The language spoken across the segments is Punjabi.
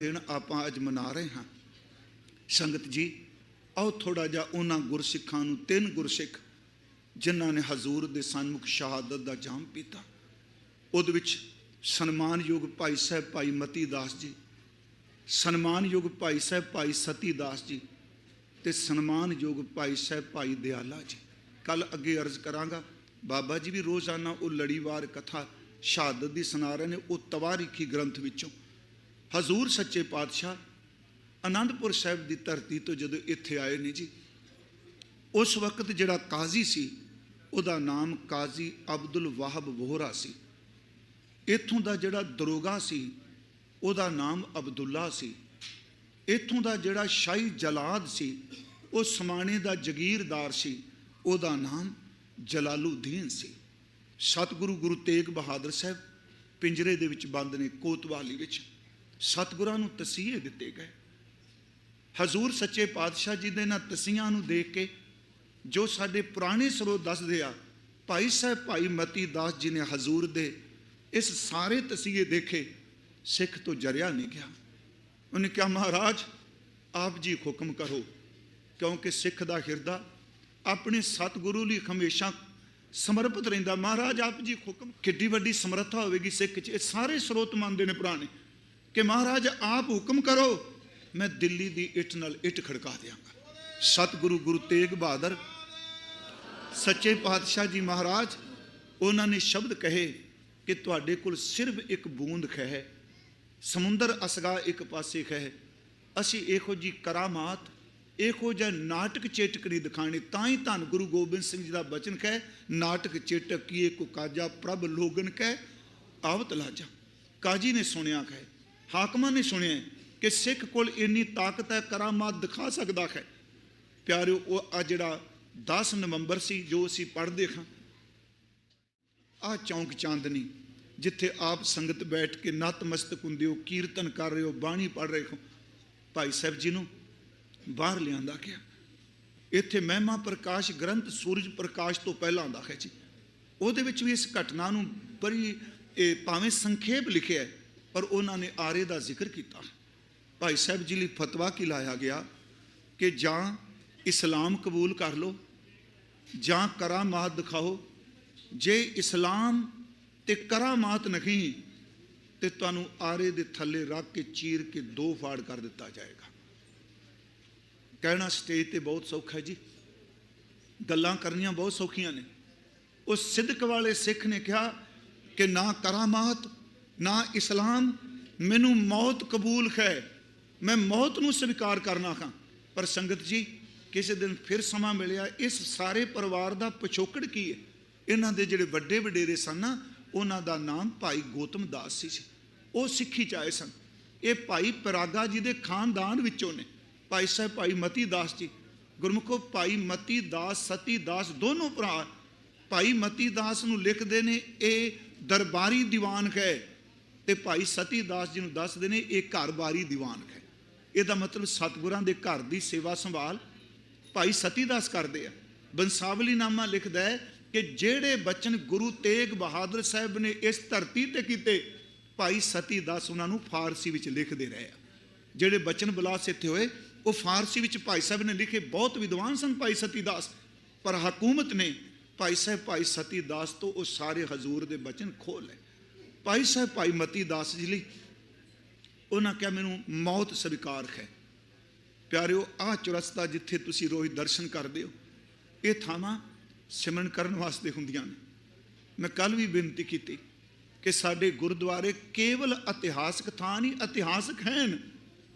ਦਿਨ ਆਪਾਂ ਅੱਜ ਮਨਾ ਰਹੇ ਹਾਂ। ਸੰਗਤ ਜੀ, ਆਓ ਥੋੜਾ ਜਿਹਾ ਉਹਨਾਂ ਗੁਰਸਿੱਖਾਂ ਨੂੰ, ਤਿੰਨ ਗੁਰਸਿੱਖ ਜਿਨ੍ਹਾਂ ਨੇ ਹਜ਼ੂਰ ਦੇ ਸਨਮੁਖ ਸ਼ਹਾਦਤ ਦਾ ਜਾਮ ਪੀਤਾ। ਉਹਦੇ ਵਿੱਚ ਸਨਮਾਨਯੋਗ ਭਾਈ ਸਾਹਿਬ ਭਾਈ ਮਤੀ ਦਾਸ ਜੀ, ਸਨਮਾਨਯੋਗ ਭਾਈ ਸਾਹਿਬ ਭਾਈ ਸਤੀ ਦਾਸ ਜੀ ਤੇ ਸਨਮਾਨਯੋਗ ਭਾਈ ਸਾਹਿਬ ਭਾਈ ਦਿਆਲਾ ਜੀ। ਕੱਲ ਅੱਗੇ ਅਰਜ਼ ਕਰਾਂਗਾ, ਬਾਬਾ ਜੀ ਵੀ ਰੋਜ਼ਾਨਾ ਉਹ ਲੜੀਵਾਰ ਕਥਾ ਸ਼ਹਾਦਤ ਦੀ ਸੁਣਾ ਰਹੇ ਨੇ, ਉਹ ਤਵਾਰੀਖੀ ਗ੍ਰੰਥ ਵਿੱਚੋਂ। ਹਜ਼ੂਰ ਸੱਚੇ ਪਾਤਸ਼ਾਹ ਆਨੰਦਪੁਰ ਸਾਹਿਬ ਦੀ ਧਰਤੀ ਤੋਂ ਜਦੋਂ ਇੱਥੇ ਆਏ ਨੇ ਜੀ, ਉਸ ਵਕਤ ਜਿਹੜਾ ਕਾਜ਼ੀ ਸੀ, ਉਹਦਾ ਨਾਮ ਕਾਜ਼ੀ ਅਬਦੁਲ ਵਾਹਬ ਵੋਹਰਾ ਸੀ। ਇੱਥੋਂ ਦਾ ਜਿਹੜਾ ਦਰੋਗਾ ਸੀ, ਉਹਦਾ ਨਾਮ ਅਬਦੁੱਲਾ ਸੀ। ਇੱਥੋਂ ਦਾ ਜਿਹੜਾ ਸ਼ਾਹੀ ਜਲਾਦ ਸੀ, ਉਹ ਸਮਾਣੇ ਦਾ ਜਗੀਰਦਾਰ ਸੀ, ਉਹਦਾ ਨਾਮ ਜਲਾਲੂਦੀਨ ਸੀ। ਸਤਿਗੁਰੂ ਗੁਰੂ ਤੇਗ ਬਹਾਦਰ ਸਾਹਿਬ ਪਿੰਜਰੇ ਦੇ ਵਿੱਚ ਬੰਦ ਨੇ ਕੋਤਵਾਲੀ ਵਿੱਚ। ਸਤਿਗੁਰਾਂ ਨੂੰ ਤਸੀਹੇ ਦਿੱਤੇ ਗਏ। ਹਜ਼ੂਰ ਸੱਚੇ ਪਾਤਸ਼ਾਹ ਜੀ ਦੇ ਨਾਲ ਤਸੀਹਾਂ ਨੂੰ ਦੇਖ ਕੇ ਜੋ ਸਾਡੇ ਪੁਰਾਣੇ ਸਰੋਤ ਦੱਸਦੇ ਆ, ਭਾਈ ਸਾਹਿਬ, ਭਾਈ ਮਤੀ ਦਾਸ ਜੀ ਨੇ ਹਜ਼ੂਰ ਦੇ ਇਸ ਸਾਰੇ ਤਸੀਹੇ ਦੇਖੇ, ਸਿੱਖ ਤੋਂ ਜਰਿਆ ਨਹੀਂ ਗਿਆ। ਉਹਨੇ ਕਿਹਾ, ਮਹਾਰਾਜ, ਆਪ ਜੀ ਹੁਕਮ ਕਰੋ, ਕਿਉਂਕਿ ਸਿੱਖ ਦਾ ਹਿਰਦਾ ਆਪਣੇ ਸਤਿਗੁਰੂ ਲਈ ਹਮੇਸ਼ਾ ਸਮਰਪਿਤ ਰਹਿੰਦਾ। ਮਹਾਰਾਜ, ਆਪ ਜੀ ਹੁਕਮ ਕਿੱਡੀ ਵੱਡੀ ਸਮਰੱਥਾ ਹੋਵੇਗੀ ਸਿੱਖ 'ਚ। ਇਹ ਸਾਰੇ ਸਰੋਤ ਮੰਨਦੇ ਨੇ ਪੁਰਾਣੇ। ਕਿ ਮਹਾਰਾਜ, ਆਪ ਹੁਕਮ ਕਰੋ, ਮੈਂ ਦਿੱਲੀ ਦੀ ਇੱਟ ਨਾਲ ਇੱਟ ਖੜਕਾ ਦਿਆਂਗਾ। ਸਤਿਗੁਰੂ ਗੁਰੂ ਤੇਗ ਬਹਾਦਰ, ਸੱਚੇ ਪਾਤਸ਼ਾਹ ਜੀ ਮਹਾਰਾਜ, ਉਹਨਾਂ ਨੇ ਸ਼ਬਦ ਕਹੇ ਕਿ ਤੁਹਾਡੇ ਕੋਲ ਸਿਰਫ ਇੱਕ ਬੂੰਦ ਖਹਿ, ਸਮੁੰਦਰ ਅਸਗਾ ਇੱਕ ਪਾਸੇ ਖਹਿ। ਅਸੀਂ ਇਹੋ ਜੀ ਕਰਾਮਾਤ, ਇਹੋ ਜਿਹਾ ਨਾਟਕ ਚੇਟਕ ਨਹੀਂ ਦਿਖਾਣੇ ਤਾਂ ਹੀ ਧੰਨ ਗੁਰੂ ਗੋਬਿੰਦ ਸਿੰਘ ਜੀ ਦਾ ਬਚਨ ਕਹੇ, ਨਾਟਕ ਚੇਟਕ ਕੀਏ ਕੋ ਕਾਜਾ ਪ੍ਰਭ ਲੋਗਨ ਕਹੇ, ਆਵਤ ਲਾਜਾ। ਕਾਜੀ ਨੇ ਸੁਣਿਆ ਕਹੇ ਹਾਕਮਾਂ ਨੇ ਸੁਣਿਆ ਕਿ ਸਿੱਖ ਕੋਲ ਇੰਨੀ ਤਾਕਤ ਹੈ, ਕਰਾਮਾਤ ਦਿਖਾ ਸਕਦਾ ਹੈ। ਪਿਆਰਿਓ, ਉਹ ਆ ਜਿਹੜਾ 10 ਨਵੰਬਰ ਸੀ, ਜੋ ਅਸੀਂ ਪੜ੍ਹਦੇ ਹਾਂ ਆ ਚੌਂਕ ਚਾਂਦਨੀ, ਜਿੱਥੇ ਆਪ ਸੰਗਤ ਬੈਠ ਕੇ ਨਤਮਸਤਕ ਹੁੰਦੇ ਹੋ, ਕੀਰਤਨ ਕਰ ਰਹੇ ਹੋ, ਬਾਣੀ ਪੜ੍ਹ ਰਹੇ ਹੋ, ਭਾਈ ਸਾਹਿਬ ਜੀ ਨੂੰ ਬਾਹਰ ਲਿਆਂਦਾ ਗਿਆ। ਇੱਥੇ ਮਹਿਮਾ ਪ੍ਰਕਾਸ਼ ਗ੍ਰੰਥ ਸੂਰਜ ਪ੍ਰਕਾਸ਼ ਤੋਂ ਪਹਿਲਾਂ ਆਉਂਦਾ ਹੈ ਜੀ। ਉਹਦੇ ਵਿੱਚ ਵੀ ਇਸ ਘਟਨਾ ਨੂੰ ਬੜੀ ਭਾਵੇਂ ਸੰਖੇਪ ਲਿਖਿਆ ਹੈ ਪਰ ਉਹਨਾਂ ਨੇ ਆਰੇ ਦਾ ਜ਼ਿਕਰ ਕੀਤਾ। ਭਾਈ ਸਾਹਿਬ ਜੀ ਲਈ ਫਤਵਾ ਕੀ ਲਾਇਆ ਗਿਆ? ਕਿ ਜਾਂ ਇਸਲਾਮ ਕਬੂਲ ਕਰ ਲਓ, ਜਾਂ ਕਰਾਮਾਤ ਦਿਖਾਓ। ਜੇ ਇਸਲਾਮ ਤੇ ਕਰਾਮਾਤ ਨਹੀਂ, ਤੇ ਤੁਹਾਨੂੰ ਆਰੇ ਦੇ ਥੱਲੇ ਰੱਖ ਕੇ ਚੀਰ ਕੇ ਦੋ ਫਾੜ ਕਰ ਦਿੱਤਾ ਜਾਏਗਾ। ਕਹਿਣਾ ਸਟੇਜ ਤੇ ਬਹੁਤ ਸੌਖਾ ਹੈ ਜੀ। ਗੱਲਾਂ ਕਰਨੀਆਂ ਬਹੁਤ ਸੌਖੀਆਂ ਨੇ। ਉਸ ਸਿੱਧਕ ਵਾਲੇ ਸਿੱਖ ਨੇ ਕਿਹਾ ਕਿ ਨਾ ਕਰਾਮਾਤ ਨਾ ਇਸਲਾਮ ਮੈਨੂੰ ਮੌਤ ਕਬੂਲ ਹੈ। ਮੈਂ ਮੌਤ ਨੂੰ ਸਵੀਕਾਰ ਕਰਨਾ ਹਾਂ। ਪਰ ਸੰਗਤ ਜੀ, ਕਿਸੇ ਦਿਨ ਫਿਰ ਸਮਾਂ ਮਿਲਿਆ, ਇਸ ਸਾਰੇ ਪਰਿਵਾਰ ਦਾ ਪਿਛੋਕੜ ਕੀ ਹੈ? ਇਹਨਾਂ ਦੇ ਜਿਹੜੇ ਵੱਡੇ ਵਡੇਰੇ ਸਨ ਨਾ, ਉਹਨਾਂ ਦਾ ਨਾਮ ਭਾਈ ਗੋਤਮ ਦਾਸ ਸੀ ਉਹ ਸਿੱਖੀ ਚ ਆਏ ਸਨ। ਇਹ ਭਾਈ ਪਰਾਗਾ ਜੀ ਦੇ ਖਾਨਦਾਨ ਵਿੱਚੋਂ ਨੇ। ਭਾਈ ਸਾਹਿਬ, ਭਾਈ ਮਤੀ ਦਾਸ ਜੀ। ਗੁਰਮੁਖੋ, ਭਾਈ ਮਤੀ ਦਾਸ, ਸਤੀ ਦਾਸ ਦੋਨੋਂ ਭਰਾ। ਭਾਈ ਮਤੀ ਦਾਸ ਨੂੰ ਲਿਖਦੇ ਨੇ, ਇਹ ਦਰਬਾਰੀ ਦੀਵਾਨ ਹੈ। ਤੇ ਭਾਈ ਸਤੀ ਦਾਸ ਜੀ ਨੂੰ ਦੱਸਦੇ ਨੇ, ਇਹ ਘਰ-ਬਾਰੀ ਦੀਵਾਨ ਹੈ। ਇਹਦਾ ਮਤਲਬ ਸਤਿਗੁਰਾਂ ਦੇ ਘਰ ਦੀ ਸੇਵਾ ਸੰਭਾਲ ਭਾਈ ਸਤੀ ਦਾਸ ਕਰਦੇ ਆ। ਬੰਸਾਵਲੀ ਨਾਮਾ ਲਿਖਦਾ ਹੈ ਕਿ ਜਿਹੜੇ ਬਚਨ ਗੁਰੂ ਤੇਗ ਬਹਾਦਰ ਸਾਹਿਬ ਨੇ ਇਸ ਧਰਤੀ ਤੇ ਕੀਤੇ, ਭਾਈ ਸਤੀ ਦਾਸ ਉਹਨਾਂ ਨੂੰ ਫਾਰਸੀ ਵਿੱਚ ਲਿਖਦੇ ਰਹੇ ਆ। ਜਿਹੜੇ ਬਚਨ ਬਲਾਸ ਇੱਥੇ ਹੋਏ, ਉਹ ਫਾਰਸੀ ਵਿੱਚ ਭਾਈ ਸਾਹਿਬ ਨੇ ਲਿਖੇ, ਬਹੁਤ ਵਿਦਵਾਨ ਸਨ ਭਾਈ ਸਤੀ ਦਾਸ, ਪਰ ਹਕੂਮਤ ਨੇ ਭਾਈ ਸਾਹਿਬ, ਭਾਈ ਸਤੀ ਦਾਸ ਤੋਂ ਉਹ ਸਾਰੇ ਹਜ਼ੂਰ ਦੇ ਬਚਨ ਖੋਹ ਲਏ। ਭਾਈ ਸਾਹਿਬ, ਭਾਈ ਮਤੀ ਦਾਸ ਜੀ ਲਈ ਉਹਨਾਂ ਕਿਹਾ, ਮੈਨੂੰ ਮੌਤ ਸਵੀਕਾਰ ਹੈ। ਪਿਆਰਿਓ, ਆਹ ਚੁਰਸਤਾ ਜਿੱਥੇ ਤੁਸੀਂ ਰੋਜ਼ ਦਰਸ਼ਨ ਕਰਦੇ ਹੋ, ਇਹ ਥਾਵਾਂ ਸਿਮਰਨ ਕਰਨ ਵਾਸਤੇ ਹੁੰਦੀਆਂ ਨੇ। ਮੈਂ ਕੱਲ ਵੀ ਬੇਨਤੀ ਕੀਤੀ ਕਿ ਸਾਡੇ ਗੁਰਦੁਆਰੇ ਕੇਵਲ ਇਤਿਹਾਸਕ ਥਾਂ ਨਹੀਂ, ਇਤਿਹਾਸਕ ਹਨ,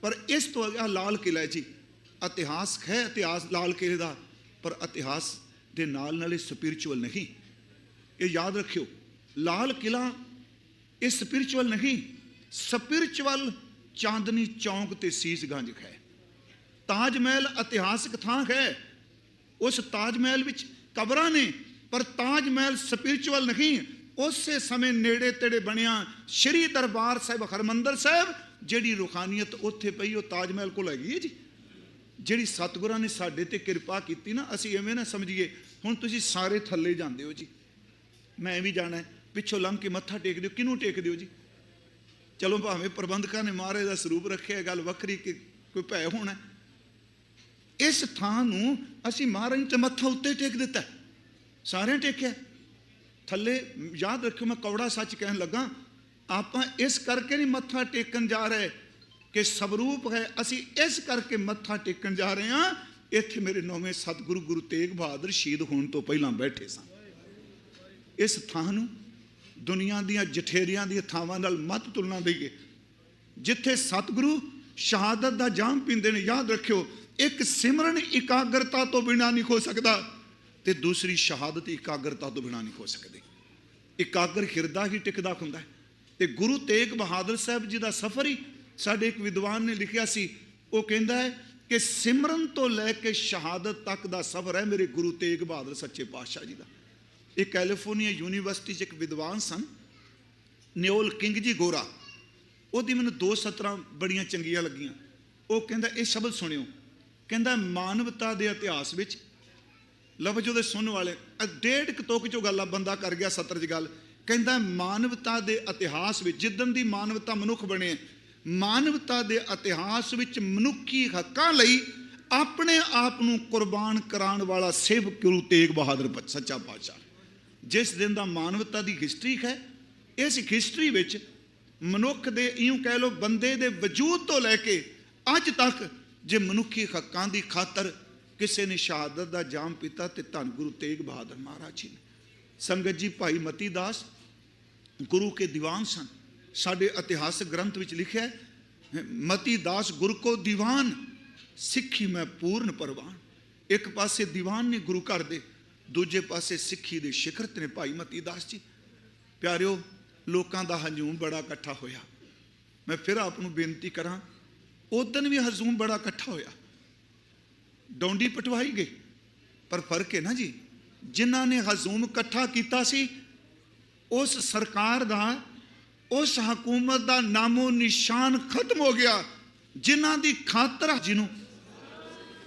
ਪਰ ਇਸ ਤੋਂ ਅਗਾ ਲਾਲ ਕਿਲਾ ਜੀ। ਇਤਿਹਾਸਕ ਹੈ, ਇਤਿਹਾਸ, ਲਾਲ ਕਿਲੇ ਦਾ, ਪਰ ਇਤਿਹਾਸ ਦੇ ਨਾਲ ਨਾਲ ਇਹ ਸਪਿਰਚੁਅਲ ਨਹੀਂ। ਇਹ ਯਾਦ ਰੱਖਿਓ, ਲਾਲ ਕਿਲਾ ਇਹ ਸਪਿਰਚੁਅਲ ਨਹੀਂ। ਸਪਿਰਚੁਅਲ ਚਾਂਦਨੀ ਚੌਂਕ ਤੇ ਸੀਸਗੰਜ ਹੈ। ਤਾਜ ਮਹਿਲ ਇਤਿਹਾਸਕ ਥਾਂ ਹੈ। ਉਸ ਤਾਜ ਮਹਿਲ ਵਿੱਚ ਕਬਰਾਂ ਨੇ, ਪਰ ਤਾਜ ਮਹਿਲ ਸਪਿਰਚੁਅਲ ਨਹੀਂ। ਉਸੇ ਸਮੇਂ ਨੇੜੇ ਤੇੜੇ ਬਣਿਆ ਸ਼੍ਰੀ ਦਰਬਾਰ ਸਾਹਿਬ ਹਰਮੰਦਰ ਸਾਹਿਬ, ਜਿਹੜੀ ਰੂਹਾਨੀਅਤ ਉੱਥੇ ਪਈ, ਉਹ ਤਾਜ ਮਹਿਲ ਕੋਲ ਹੈਗੀ ਹੈ ਜੀ। ਜਿਹੜੀ ਸਤਿਗੁਰਾਂ ਨੇ ਸਾਡੇ ਤੇ ਕਿਰਪਾ ਕੀਤੀ ਨਾ, ਅਸੀਂ ਐਵੇਂ ਨਾ ਸਮਝੀਏ, ਹੁਣ ਤੁਸੀਂ ਸਾਰੇ ਥੱਲੇ ਜਾਂਦੇ ਹੋ ਜੀ। ਮੈਂ ਵੀ ਜਾਣਾ ਪਿੱਛੋਂ ਲੰਘ ਕੇ ਮੱਥਾ ਟੇਕਦੇ ਹੋ ਕਿਹਨੂੰ ਟੇਕਦੇ ਹੋ ਜੀ? ਚਲੋ ਭਾਵੇਂ ਪ੍ਰਬੰਧਕਾਂ ਨੇ ਮਹਾਰਾਜ ਦਾ ਸਰੂਪ ਰੱਖਿਆ ਗੱਲ ਵੱਖਰੀ ਕਿ ਕੋਈ ਭੈ ਹੋਣਾ ਇਸ ਥਾਂ ਨੂੰ ਅਸੀਂ ਮਹਾਰਾਜ ਤੇ ਮੱਥਾ ਉੱਤੇ ਟੇਕ ਦਿੱਤਾ। ਸਾਰਿਆਂ ਟੇਕਿਆ। ਥੱਲੇ ਯਾਦ ਰੱਖਿਓ, ਮੈਂ ਕੌੜਾ ਸੱਚ ਕਹਿਣ ਲੱਗਾ, ਆਪਾਂ ਇਸ ਕਰਕੇ ਨਹੀਂ ਮੱਥਾ ਟੇਕਣ ਜਾ ਰਹੇ ਕਿ ਸਵਰੂਪ ਹੈ। ਅਸੀਂ ਇਸ ਕਰਕੇ ਮੱਥਾ ਟੇਕਣ ਜਾ ਰਹੇ ਹਾਂ, ਇੱਥੇ ਮੇਰੇ ਨੌਵੇਂ ਸਤਿਗੁਰੂ ਗੁਰੂ ਤੇਗ ਬਹਾਦਰ ਸ਼ਹੀਦ ਹੋਣ ਤੋਂ ਪਹਿਲਾਂ ਬੈਠੇ ਸਨ ਇਸ ਥਾਂ ਨੂੰ ਦੁਨੀਆ ਦੀਆਂ ਜਠੇਰੀਆਂ ਦੀਆਂ ਥਾਵਾਂ ਨਾਲ ਮਤ ਤੁਲਨਾ ਦਈਏ। ਜਿੱਥੇ ਸਤਿਗੁਰੂ ਸ਼ਹਾਦਤ ਦਾ ਜਾਮ ਪੀਂਦੇ ਨੇ, ਯਾਦ ਰੱਖਿਓ, ਇੱਕ ਸਿਮਰਨ ਇਕਾਗਰਤਾ ਤੋਂ ਬਿਨਾ ਨਹੀਂ ਹੋ ਸਕਦਾ ਤੇ ਦੂਸਰੀ ਸ਼ਹਾਦਤ ਇਕਾਗਰਤਾ ਤੋਂ ਬਿਨਾ ਨਹੀਂ ਹੋ ਸਕਦੀ। ਇਕਾਗਰ ਹਿਰਦਾ ਹੀ ਟਿਕਦਾ ਹੁੰਦਾ ਹੈ। ਤੇ ਗੁਰੂ ਤੇਗ ਬਹਾਦਰ ਸਾਹਿਬ ਜੀ ਦਾ ਸਫ਼ਰ ਹੀ ਸਾਡੇ ਇੱਕ ਵਿਦਵਾਨ ਨੇ ਲਿਖਿਆ ਸੀ। ਉਹ ਕਹਿੰਦਾ ਹੈ ਕਿ ਸਿਮਰਨ ਤੋਂ ਲੈ ਕੇ ਸ਼ਹਾਦਤ ਤੱਕ ਦਾ ਸਫ਼ਰ ਹੈ ਮੇਰੇ ਗੁਰੂ ਤੇਗ ਬਹਾਦਰ ਸੱਚੇ ਪਾਤਸ਼ਾਹ ਜੀ ਦਾ। ਇਹ ਕੈਲੀਫੋਰਨੀਆ ਯੂਨੀਵਰਸਿਟੀ 'ਚ ਇੱਕ ਵਿਦਵਾਨ ਸਨ, ਨਿਓਲ ਕਿੰਗ ਜੀ ਗੋਰਾ। ਉਹਦੀ ਮੈਨੂੰ ਦੋ ਸਤਰਾਂ ਬੜੀਆਂ ਚੰਗੀਆਂ ਲੱਗੀਆਂ। ਉਹ ਕਹਿੰਦਾ, ਇਹ ਸ਼ਬਦ ਸੁਣਿਓ। ਕਹਿੰਦਾ, ਮਾਨਵਤਾ ਦੇ ਇਤਿਹਾਸ ਵਿੱਚ ਲਫ਼ਜ਼ ਉਹਦੇ ਸੁਣਨ ਵਾਲੇ ਡੇਢ ਕਤੋਕ ਤੁਕ ਚੋਂ ਗੱਲਾਂ ਬੰਦਾ ਕਰ ਗਿਆ ਸਤਰ ਚ ਗੱਲ। ਕਹਿੰਦਾ, ਮਾਨਵਤਾ ਦੇ ਇਤਿਹਾਸ ਵਿੱਚ ਜਿੱਦਨ ਦੀ ਮਾਨਵਤਾ ਮਨੁੱਖ ਬਣੇ, ਮਾਨਵਤਾ ਦੇ ਇਤਿਹਾਸ ਵਿੱਚ ਮਨੁੱਖੀ ਹੱਕਾਂ ਲਈ ਆਪਣੇ ਆਪ ਨੂੰ ਕੁਰਬਾਨ ਕਰਾਉਣ ਵਾਲਾ ਸਿਵ ਗੁਰੂ ਤੇਗ ਬਹਾਦਰ ਸੱਚਾ ਪਾਤਸ਼ਾਹ। ਜਿਸ ਦਿਨ ਦਾ ਮਾਨਵਤਾ ਦੀ ਹਿਸਟਰੀ ਹੈ, ਇਸ ਹਿਸਟਰੀ ਵਿੱਚ ਮਨੁੱਖ ਦੇ ਇਉਂ ਕਹਿ ਲੋ ਬੰਦੇ ਦੇ ਵਜੂਦ ਤੋਂ ਲੈ ਕੇ ਅੱਜ ਤੱਕ ਜੇ ਮਨੁੱਖੀ ਹੱਕਾਂ ਦੀ ਖਾਤਰ ਕਿਸੇ ਨੇ ਸ਼ਹਾਦਤ ਦਾ ਜਾਮ ਪੀਤਾ ਤੇ ਧੰਨ ਗੁਰੂ ਤੇਗ ਬਹਾਦਰ ਮਹਾਰਾਜ ਜੀ ਨੇ। ਸੰਗਤ ਜੀ, ਭਾਈ ਮਤੀ ਦਾਸ, ਗੁਰੂ ਕੇ ਦੀਵਾਨ ਸਨ। ਸਾਡੇ ਇਤਿਹਾਸਕ ਗ੍ਰੰਥ ਵਿੱਚ ਲਿਖਿਆ ਮਤੀ ਦਾਸ ਗੁਰ ਕੋ ਦੀਵਾਨ, ਸਿੱਖੀ ਮੈਂ ਪੂਰਨ ਪਰਵਾਨ। ਇੱਕ ਪਾਸੇ ਦੀਵਾਨ ਨੇ ਗੁਰੂ ਘਰ ਦੇ ਦੂਜੇ ਪਾਸੇ ਸਿੱਖੀ ਦੇ ਸਿਖਰ ਤੇ ਨੇ ਭਾਈ ਮਤੀ ਦਾਸ ਜੀ। ਪਿਆਰਿਓ, ਲੋਕਾਂ ਦਾ ਹਜੂਮ ਬੜਾ ਇਕੱਠਾ ਹੋਇਆ। ਮੈਂ ਫਿਰ ਆਪ ਨੂੰ ਬੇਨਤੀ ਕਰਾਂ ਉਦੋਂ ਵੀ ਹਜੂਮ ਬੜਾ ਇਕੱਠਾ ਹੋਇਆ। ਡੌਂਡੀ ਪਟਵਾਈ ਗਈ ਪਰ ਫ਼ਰਕ ਹੈ ਨਾ ਜੀ, ਜਿਨ੍ਹਾਂ ਨੇ ਹਜੂਮ ਇਕੱਠਾ ਕੀਤਾ ਸੀ, ਉਸ ਸਰਕਾਰ ਦਾ, ਉਸ ਹਕੂਮਤ ਦਾ ਨਾਮੋ ਨਿਸ਼ਾਨ ਖਤਮ ਹੋ ਗਿਆ। ਜਿਨ੍ਹਾਂ ਦੀ ਖਾਤਰ ਜਿਹਨੂੰ।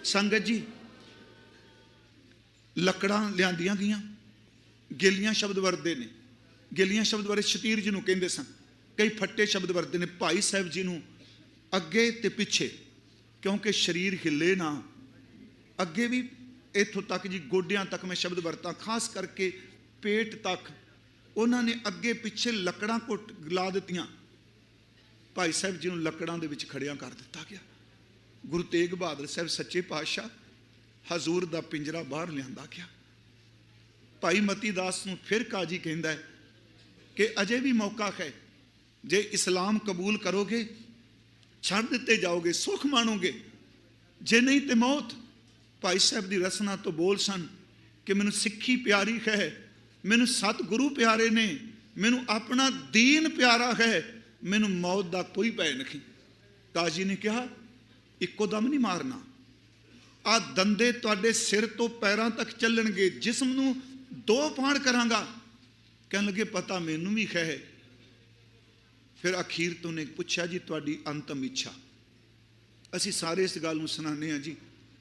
ਸੰਗਤ ਜੀ ਲੱਕੜਾਂ ਲਿਆਂਦੀਆਂ ਗਈਆਂ। ਗਿੱਲੀਆਂ ਸ਼ਬਦ ਵਰਦੇ ਨੇ। ਗਿੱਲੀਆਂ ਸ਼ਬਦ ਬਾਰੇ ਸ਼ਤੀਰ ਜੀ ਨੂੰ ਕਹਿੰਦੇ ਸਨ। ਕਈ ਫੱਟੇ ਸ਼ਬਦ ਵਰਦੇ ਨੇ। ਭਾਈ ਸਾਹਿਬ ਜੀ ਨੂੰ ਅੱਗੇ ਤੇ ਪਿੱਛੇ, ਕਿਉਂਕਿ ਸਰੀਰ ਹਿੱਲੇ ਨਾ। ਅੱਗੇ ਵੀ ਇੱਥੋਂ ਤੱਕ ਜੀ, ਗੋਡਿਆਂ ਤੱਕ ਮੈਂ ਸ਼ਬਦ ਵਰਤਾਂ। ਖਾਸ ਕਰਕੇ ਪੇਟ ਤੱਕ। ਉਹਨਾਂ ਨੇ ਅੱਗੇ ਪਿੱਛੇ ਲੱਕੜਾਂ ਘੁੱਟ ਲਾ ਦਿੱਤੀਆਂ। ਭਾਈ ਸਾਹਿਬ ਜੀ ਨੂੰ ਲੱਕੜਾਂ ਦੇ ਵਿੱਚ ਖੜਿਆਂ ਕਰ ਦਿੱਤਾ ਗਿਆ। ਗੁਰੂ ਤੇਗ ਬਹਾਦਰ ਸਾਹਿਬ ਸੱਚੇ ਪਾਤਸ਼ਾਹ ਹਜ਼ੂਰ ਦਾ ਪਿੰਜਰਾ ਬਾਹਰ ਲਿਆਂਦਾ ਗਿਆ। ਭਾਈ ਮਤੀ ਦਾਸ ਨੂੰ ਫਿਰ ਕਾਜੀ ਕਹਿੰਦਾ ਹੈ ਕਿ ਅਜੇ ਵੀ ਮੌਕਾ ਹੈ, ਜੇ ਇਸਲਾਮ ਕਬੂਲ ਕਰੋਗੇ, ਛੱਡ ਦਿੱਤੇ ਜਾਓਗੇ, ਸੁਖ ਮਾਣੋਗੇ। ਜੇ ਨਹੀਂ ਤੇ ਮੌਤ। ਭਾਈ ਸਾਹਿਬ ਦੀ ਰਸਨਾ ਤੋਂ ਬੋਲ ਸਨ ਕਿ ਮੈਨੂੰ ਸਿੱਖੀ ਪਿਆਰੀ ਹੈ, ਮੈਨੂੰ ਸਤਿਗੁਰੂ ਪਿਆਰੇ ਨੇ, ਮੈਨੂੰ ਆਪਣਾ ਦੀਨ ਪਿਆਰਾ ਹੈ, ਮੈਨੂੰ ਮੌਤ ਦਾ ਕੋਈ ਭੈ ਨਹੀਂ। ਕਾਜੀ ਨੇ ਕਿਹਾ, ਇੱਕੋ ਦਮ ਨਹੀਂ ਮਾਰਨਾ। ਆ ਦੰਦੇ ਤੁਹਾਡੇ ਸਿਰ ਤੋਂ ਪੈਰਾਂ ਤੱਕ ਚੱਲਣਗੇ, ਜਿਸਮ ਨੂੰ ਦੋ ਪਾਣ ਕਰਾਂਗਾ। ਕਹਿਣ ਲੱਗੇ, ਪਤਾ, ਮੈਨੂੰ ਵੀ ਹੈ ਫਿਰ ਅਖੀਰ ਤੋਂ ਨੇ ਪੁੱਛਿਆ, ਜੀ, ਤੁਹਾਡੀ ਅੰਤਮ ਇੱਛਾ? ਅਸੀਂ ਸਾਰੇ ਇਸ ਗੱਲ ਨੂੰ ਸੁਣਾਉਂਦੇ ਹਾਂ, ਜੀ,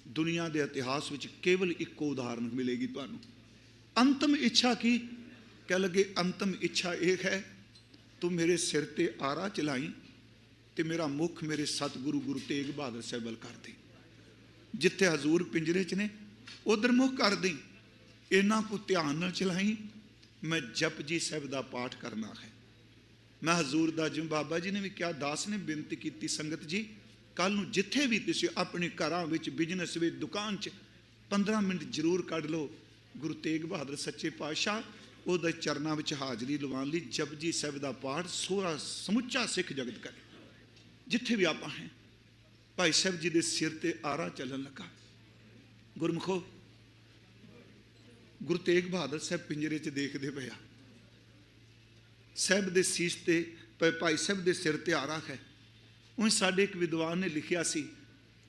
ਦੁਨੀਆ ਦੇ ਇਤਿਹਾਸ ਵਿੱਚ ਕੇਵਲ ਇੱਕੋ ਉਦਾਹਰਨ ਮਿਲੇਗੀ ਤੁਹਾਨੂੰ। ਅੰਤਮ ਇੱਛਾ ਕੀ? ਕਹਿ ਲੱਗੇ, ਅੰਤਮ ਇੱਛਾ ਇਹ ਹੈ, ਤੂੰ ਮੇਰੇ ਸਿਰ ਤੇ ਆਰਾ ਚਲਾਈ ਤੇ ਮੇਰਾ ਮੁਖ ਮੇਰੇ ਸਤਿਗੁਰੂ ਗੁਰੂ ਤੇਗ ਬਹਾਦਰ ਸਾਹਿਬ ਵੱਲ ਕਰ ਦੇ। ਜਿੱਥੇ ਹਜ਼ੂਰ ਪਿੰਜਰੇ 'ਚ ਨੇ, ਉਧਰ ਮੁਖ ਕਰ ਦੇ ਇਹਨਾਂ ਕੋ ਧਿਆਨ ਨਾਲ ਚਲਾਈ, ਮੈਂ ਜਪਜੀ ਸਾਹਿਬ ਦਾ ਪਾਠ ਕਰਨਾ ਹੈ ਮੈਂ ਹਜ਼ੂਰ ਦਾ ਜਿਵੇਂ ਬਾਬਾ ਜੀ ਨੇ ਵੀ ਕਿਹਾ, ਦਾਸ ਨੇ ਬੇਨਤੀ ਕੀਤੀ ਸੰਗਤ ਜੀ ਕੱਲ ਨੂੰ ਜਿੱਥੇ ਵੀ ਤੁਸੀਂ ਆਪਣੇ ਘਰਾਂ ਵਿੱਚ ਬਿਜ਼ਨਸ ਵਿੱਚ, ਦੁਕਾਨ 'ਚ 15 ਮਿੰਟ ਜ਼ਰੂਰ ਕੱਢ ਲਓ। ਗੁਰੂ ਤੇਗ ਬਹਾਦਰ ਸੱਚੇ ਪਾਤਸ਼ਾਹ, ਉਹਦੇ ਚਰਨਾਂ ਵਿੱਚ ਹਾਜ਼ਰੀ ਲਵਾਉਣ ਲਈ ਜਪਜੀ ਸਾਹਿਬ ਦਾ ਪਾਠ ਸੋਹਰਾ ਸਮੁੱਚਾ ਸਿੱਖ ਜਗਤ ਕਰੇ, ਜਿੱਥੇ ਵੀ ਆਪਾਂ ਹੈ। ਭਾਈ ਸਾਹਿਬ ਜੀ ਦੇ ਸਿਰ ਤੇ ਆਰਾ ਚੱਲਣ ਲੱਗਾ। ਗੁਰਮੁਖੋ ਗੁਰੂ ਤੇਗ ਬਹਾਦਰ ਸਾਹਿਬ ਪਿੰਜਰੇ 'ਚ ਦੇਖਦੇ ਪਿਆ ਸਾਹਿਬ ਦੇ ਸੀਸ ਤੇ ਭ- ਭਾਈ ਸਾਹਿਬ ਦੇ ਸਿਰ ਤੇ ਆਰਾ ਹੈ। ਉਹ ਸਾਡੇ ਇੱਕ ਵਿਦਵਾਨ ਨੇ ਲਿਖਿਆ ਸੀ।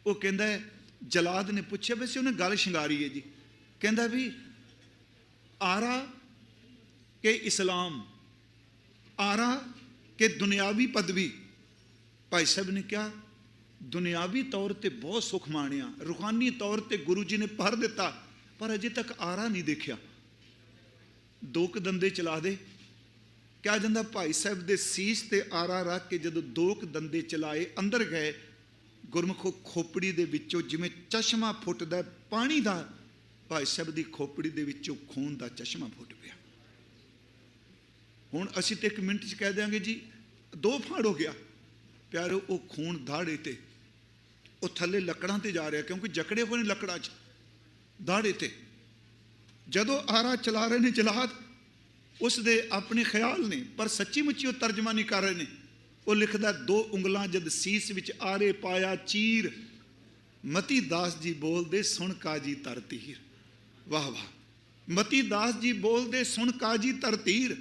ਉਹ ਕਹਿੰਦਾ ਹੈ, ਜਲਾਦ ਨੇ ਪੁੱਛਿਆ ਵੈਸੇ ਉਹਨੇ ਗੱਲ ਸ਼ਿੰਗਾਰੀ ਹੈ ਜੀ। ਕਹਿੰਦਾ ਵੀ ਆਰਾ ਕਿ ਇਸਲਾਮ ਆਰਾ ਕਿ ਦੁਨਿਆਵੀ ਪਦਵੀ। ਭਾਈ ਸਾਹਿਬ ਨੇ ਕਿਹਾ ਦੁਨਿਆਵੀ ਤੌਰ ਤੇ ਬਹੁਤ ਸੁਖ ਮਾਣਿਆ, ਰੂਹਾਨੀ ਤੌਰ ਤੇ ਗੁਰੂ ਜੀ ਨੇ ਭਰ ਦਿੱਤਾ, ਪਰ ਅਜੇ ਤੱਕ ਆਰਾ ਨਹੀਂ ਦੇਖਿਆ। ਦੋ ਕੁ ਦੰਦੇ ਚਲਾ ਦੇ। ਕਿਹਾ ਜਾਂਦਾ, ਭਾਈ ਸਾਹਿਬ ਦੇ ਸੀਸ ਤੇ ਆਰਾ ਰੱਖ ਕੇ ਜਦੋਂ ਦੋ ਕੁ ਦੰਦੇ ਚਲਾਏ, ਅੰਦਰ ਗਏ, ਗੁਰਮੁਖੋ ਖੋਪੜੀ ਦੇ ਵਿੱਚੋਂ ਜਿਵੇਂ ਚਸ਼ਮਾ ਫੁੱਟਦਾ, ਪਾਣੀ ਦਾ, ਭਾਈ ਸਾਹਿਬ ਦੀ ਖੋਪੜੀ ਦੇ ਵਿੱਚੋਂ ਖੂਨ ਦਾ ਚਸ਼ਮਾ ਫੁੱਟ ਪਿਆ। ਹੁਣ ਅਸੀਂ ਤੇ ਇੱਕ ਮਿੰਟ 'ਚ ਕਹਿ ਦਿਆਂਗੇ ਜੀ, ਦੋ ਫਾੜ ਹੋ ਗਿਆ। ਪਿਆਰੋ, ਉਹ ਖੂਨ ਦਾੜੇ ਤੇ ਉਹ ਥੱਲੇ ਲੱਕੜਾਂ ਤੇ ਜਾ ਰਿਹਾ ਕਿਉਂਕਿ ਜਕੜੇ ਹੋਏ ਨੇ ਲੱਕੜਾਂ 'ਚ ਦਾੜੇ ਤੇ। ਜਦੋਂ ਆਰਾ ਚਲਾ ਰਹੇ ਨੇ ਜਲਾਦ ਉਸ ਦੇ ਆਪਣੇ ਖਿਆਲ ਨੇ, ਪਰ ਸੱਚੀ ਮੁੱਚੀ ਉਹ ਤਰਜਮਾ ਨਹੀਂ ਕਰ ਰਹੇ ਨੇ। ਉਹ ਲਿਖਦਾ, ਦੋ ਉਂਗਲਾਂ ਜਦ ਸੀਸ ਵਿੱਚ ਆਰੇ ਪਾਇਆ ਚੀਰ, ਮਤੀ ਦਾਸ ਜੀ ਬੋਲਦੇ, ਸੁਣ ਕਾਜੀ ਤਰਤੀਰ ਵਾਹ ਵਾਹ। ਮਤੀ ਦਾਸ ਜੀ ਬੋਲਦੇ, ਸੁਣ ਕਾਜੀ ਤਰਤੀਰ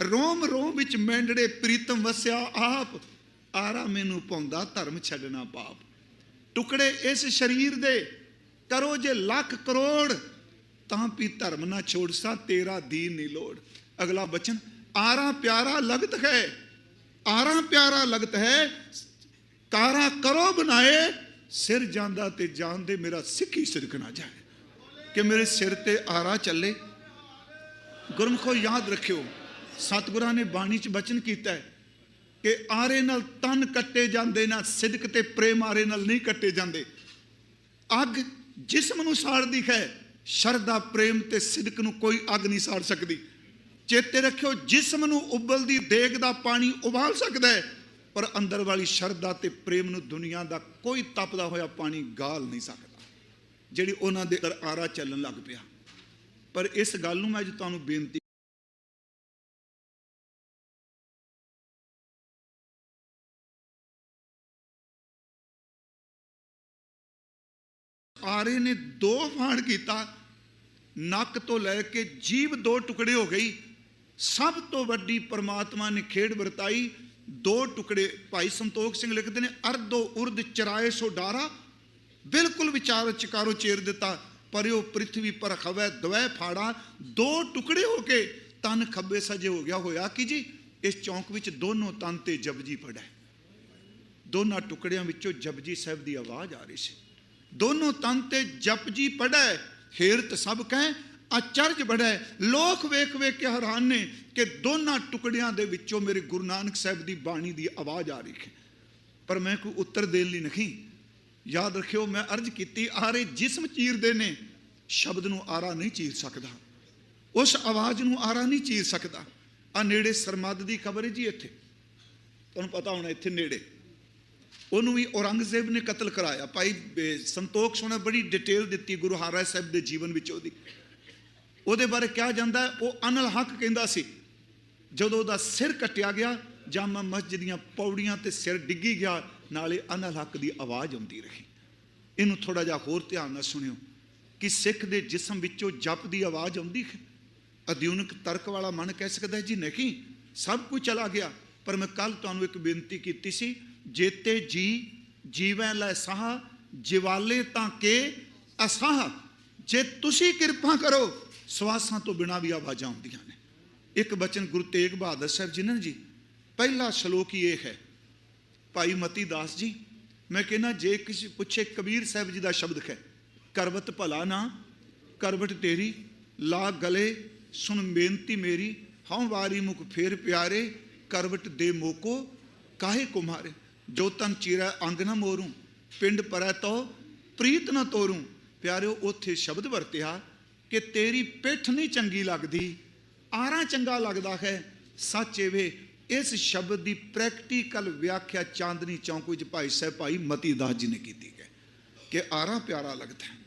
ਰੋਮ ਰੋਮ ਵਿੱਚ ਮੈਂਡੜੇ ਪ੍ਰੀਤਮ ਵਸਿਆ ਆਪ। ਆਰਾ ਮੈਨੂੰ ਪਾਉਂਦਾ ਧਰਮ ਛੱਡਣਾ ਪਾਪ। ਟੁਕੜੇ ਇਸ ਸਰੀਰ ਦੇ। ਕਰੋ ਜੇ ਲੱਖ ਕਰੋੜ, ਤਾਂ ਵੀ ਧਰਮ ਨਾ ਛੋੜ ਸਾ, ਤੇਰਾ ਦੀਨ ਨਹੀਂ ਲੋੜ। ਅਗਲਾ ਬਚਨ, ਆਰਾ ਪਿਆਰਾ ਲਗਤ ਹੈ। ਆਰਾ ਪਿਆਰਾ ਲਗਤ ਹੈ। ਕਾਰਾ ਕਰੋ ਬਣਾਏ, ਸਿਰ ਜਾਂਦਾ ਤੇ ਜਾਣਦੇ ਮੇਰਾ ਸਿੱਖੀ ਸਿਰਕ ਨਾ ਜਾਏ। ਕਿ ਮੇਰੇ ਸਿਰ ਤੇ ਆਰਾ ਚੱਲੇ। ਗੁਰਮਖੋ ਯਾਦ ਰੱਖਿਓ, ਸਤਿਗੁਰਾਂ ਨੇ ਬਾਣੀ ਚ ਬਚਨ ਕੀਤਾ ਹੈ ਕਿ ਆਰੇ ਨਾਲ ਤਨ ਕੱਟੇ ਜਾਂਦੇ ਨਾ, ਸਿਦਕ ਤੇ ਪ੍ਰੇਮ ਆਰੇ ਨਾਲ ਨਹੀਂ ਕੱਟੇ ਜਾਂਦੇ। ਅੱਗ ਜਿਸਮ ਨੂੰ ਸਾੜਦੀ ਹੈ, ਸ਼ਰਧਾ, ਪ੍ਰੇਮ ਤੇ ਸਿਦਕ ਨੂੰ ਕੋਈ ਅੱਗ ਨਹੀਂ ਸਾੜ ਸਕਦੀ। ਚੇਤੇ ਰੱਖਿਓ ਜਿਸਮ ਨੂੰ ਉਬਲਦੀ ਦੇਗ ਦਾ ਪਾਣੀ ਉਬਾਲ ਸਕਦਾ ਹੈ, ਪਰ ਅੰਦਰ ਵਾਲੀ ਸ਼ਰਧਾ ਤੇ ਪ੍ਰੇਮ ਨੂੰ ਦੁਨੀਆ ਦਾ ਕੋਈ ਤਪਦਾ ਹੋਇਆ ਪਾਣੀ ਗਾਲ ਨਹੀਂ ਸਕਦਾ, ਜਿਹੜੀ ਉਹਨਾਂ ਦੇ ਅੰਦਰ ਆਰਾ ਚੱਲਣ ਲੱਗ ਪਿਆ। ਪਰ ਇਸ ਗੱਲ ਨੂੰ ਮੈਂ ਅੱਜ ਤੁਹਾਨੂੰ ਬੇਨਤੀ ਆਰੇ ਨੇ ਦੋ ਫਾੜ ਕੀਤਾ, ਨੱਕ ਤੋਂ ਲੈ ਕੇ ਜੀਭ ਦੋ ਟੁਕੜੇ ਹੋ ਗਈ। ਸਭ ਤੋਂ ਵੱਡੀ ਪਰਮਾਤਮਾ ਨੇ ਖੇਡ ਵਰਤਾਈ। ਦੋ ਟੁਕੜੇ ਭਾਈ ਸੰਤੋਖ ਸਿੰਘ ਲਿਖਦੇ ਨੇ, ਅਰਧੋ ਉਰਦ ਚਰਾਏ ਸੋ ਡਾਰਾ। ਬਿਲਕੁਲ ਵਿਚਾਰ ਚਕਾਰੋ ਚੇਰ ਦਿੱਤਾ ਪਰਿਓ ਪ੍ਰਿਥਵੀ ਪਰ ਖਵੈ ਦਵੈ ਫਾੜਾ। ਦੋ ਟੁਕੜੇ ਹੋ ਕੇ ਤਨ ਖੱਬੇ ਸਜੇ ਹੋ ਗਿਆ ਹੋਇਆ ਕਿ ਜੀ? ਇਸ ਚੌਂਕ ਵਿੱਚ ਦੋਨੋਂ ਤਨ ਤੇ ਜਪਜੀ ਪੜੈ ਦੋਨਾਂ ਟੁਕੜਿਆਂ ਵਿੱਚੋਂ ਜਪਜੀ ਸਾਹਿਬ ਦੀ ਆਵਾਜ਼ ਆ ਰਹੀ ਸੀ। ਦੋਨੋਂ ਤਨ ਤੇ ਜਪ ਜੀ ਪੜੈ ਹੇਰਤ ਸਭ ਕਹਿ, ਅਚਰਜ ਬੜੈ ਲੋਕ ਵੇਖ ਵੇਖ ਕੇ ਹੈਰਾਨ ਨੇ ਕਿ ਦੋਨਾਂ ਟੁਕੜਿਆਂ ਦੇ ਵਿੱਚੋਂ ਮੇਰੇ ਗੁਰੂ ਨਾਨਕ ਸਾਹਿਬ ਦੀ ਬਾਣੀ ਦੀ ਆਵਾਜ਼ ਆ ਰਹੀ ਹੈ। ਪਰ ਮੈਂ ਕੋਈ ਉੱਤਰ ਦੇਣ ਲਈ ਨਹੀਂ। ਯਾਦ ਰੱਖਿਓ, ਮੈਂ ਅਰਜ਼ ਕੀਤੀ, ਆਰੇ ਜਿਸਮ ਚੀਰਦੇ ਨੇ, ਸ਼ਬਦ ਨੂੰ ਆਰਾ ਨਹੀਂ ਚੀਰ ਸਕਦਾ। ਉਸ ਆਵਾਜ਼ ਨੂੰ ਆਰਾ ਨਹੀਂ ਚੀਰ ਸਕਦਾ। ਆ ਨੇੜੇ ਸਰਮਦ ਦੀ ਖਬਰ ਹੈ ਜੀ ਇੱਥੇ। ਤੁਹਾਨੂੰ ਪਤਾ ਹੋਣਾ ਇੱਥੇ ਨੇੜੇ। ਉਹਨੂੰ ਵੀ ਔਰੰਗਜ਼ੇਬ ਨੇ ਕਤਲ ਕਰਾਇਆ। ਭਾਈ ਅਹ, ਸੰਤੋਖ ਸੋਨਾ ਬੜੀ ਡਿਟੇਲ ਦਿੱਤੀ ਗੁਰੂ ਹਰਿ ਸਾਹਿਬ ਦੇ ਜੀਵਨ ਵਿੱਚ ਉਹਦੀ। ਉਹਦੇ ਬਾਰੇ ਕਿਹਾ ਜਾਂਦਾ ਉਹ ਅਨਲ ਹੱਕ ਕਹਿੰਦਾ ਸੀ ਜਦੋਂ ਉਹਦਾ ਸਿਰ ਕੱਟਿਆ ਗਿਆ ਜਾਮਾ ਮਸਜਿਦ ਦੀਆਂ ਪੌੜੀਆਂ ਤੇ ਸਿਰ ਡਿੱਗੀ ਗਿਆ ਨਾਲੇ ਅਨਲ ਹੱਕ ਦੀ ਆਵਾਜ਼ ਆਉਂਦੀ ਰਹੀ। ਇਹਨੂੰ ਥੋੜਾ ਜਿਹਾ ਹੋਰ ਧਿਆਨ ਨਾਲ ਸੁਣਿਓ ਕਿ ਸਿੱਖ ਦੇ ਜਿਸਮ ਵਿੱਚੋਂ ਜਪ ਦੀ ਆਵਾਜ਼ ਆਉਂਦੀ ਹੈ। ਅਧਿਉਨਿਕ ਤਰਕ ਵਾਲਾ ਮਨ ਕਹਿ ਸਕਦਾ ਜੀ ਨਹੀਂ ਸਭ ਕੁਝ ਚਲਾ ਗਿਆ ਪਰ ਮੈਂ ਕੱਲ ਤੁਹਾਨੂੰ ਇੱਕ ਬੇਨਤੀ ਕੀਤੀ ਸੀ ਜੇਤੇ ਜੀ ਜੀਵੈ ਲੈ ਸਾਹ, ਜਿਵਾਲੇ ਤਾਂ ਕੇ ਅਸਾਹ। ਜੇ ਤੁਸੀਂ ਕਿਰਪਾ ਕਰੋ, ਸਵਾਸਾਂ ਤੋਂ ਬਿਨਾ ਵੀ ਆਵਾਜ਼ਾਂ ਆਉਂਦੀਆਂ ਨੇ। ਇੱਕ ਬਚਨ ਗੁਰੂ ਤੇਗ ਬਹਾਦਰ ਸਾਹਿਬ ਜੀ ਨੇ ਜੀ, ਪਹਿਲਾ ਸ਼ਲੋਕ ਹੀ ਇਹ ਹੈ। ਭਾਈ ਮਤੀ ਦਾਸ ਜੀ, ਮੈਂ ਕਹਿੰਦਾ, ਜੇ ਕਿਸੇ ਪੁੱਛੇ ਕਬੀਰ ਸਾਹਿਬ ਜੀ ਦਾ ਸ਼ਬਦ ਹੈ, ਕਰਵਤ ਭਲਾ ਨਾ, ਕਰਵਟ ਤੇਰੀ, ਲਾ ਗਲੇ, ਸੁਣ ਬੇਨਤੀ ਮੇਰੀ, ਹਉ ਵਾਰੀ ਮੁਖ ਫੇਰ ਪਿਆਰੇ, ਕਰਵਟ ਦੇ ਮੋਕੋ, ਕਾਹੇ ਕੁਮਾਰੇ। ਜੋ ਤਨ ਚੀਰਾ ਅੰਗ ਨਾ ਮੋਰੂ, ਪਿੰਡ ਪਰੈ ਤੋ ਪ੍ਰੀਤ ਨਾ ਤੋਰੂ। ਪਿਆਰਿਓ, ਉੱਥੇ ਸ਼ਬਦ ਵਰਤਿਆ ਕਿ ਤੇਰੀ ਪਿੱਠ ਨਹੀਂ ਚੰਗੀ ਲੱਗਦੀ, ਆਰਾ ਚੰਗਾ ਲੱਗਦਾ ਹੈ। ਸੱਚ ਵੇ ਇਸ ਸ਼ਬਦ ਦੀ ਪ੍ਰੈਕਟੀਕਲ ਵਿਆਖਿਆ ਚਾਂਦਨੀ ਚੌਂਕ ਵਿੱਚ ਭਾਈ ਸਾਹਿਬ, ਭਾਈ ਮਤੀ ਦਾਸ ਜੀ ਨੇ ਕੀਤੀ ਹੈ ਕਿ ਆਰਾ ਪਿਆਰਾ ਲੱਗਦਾ ਹੈ।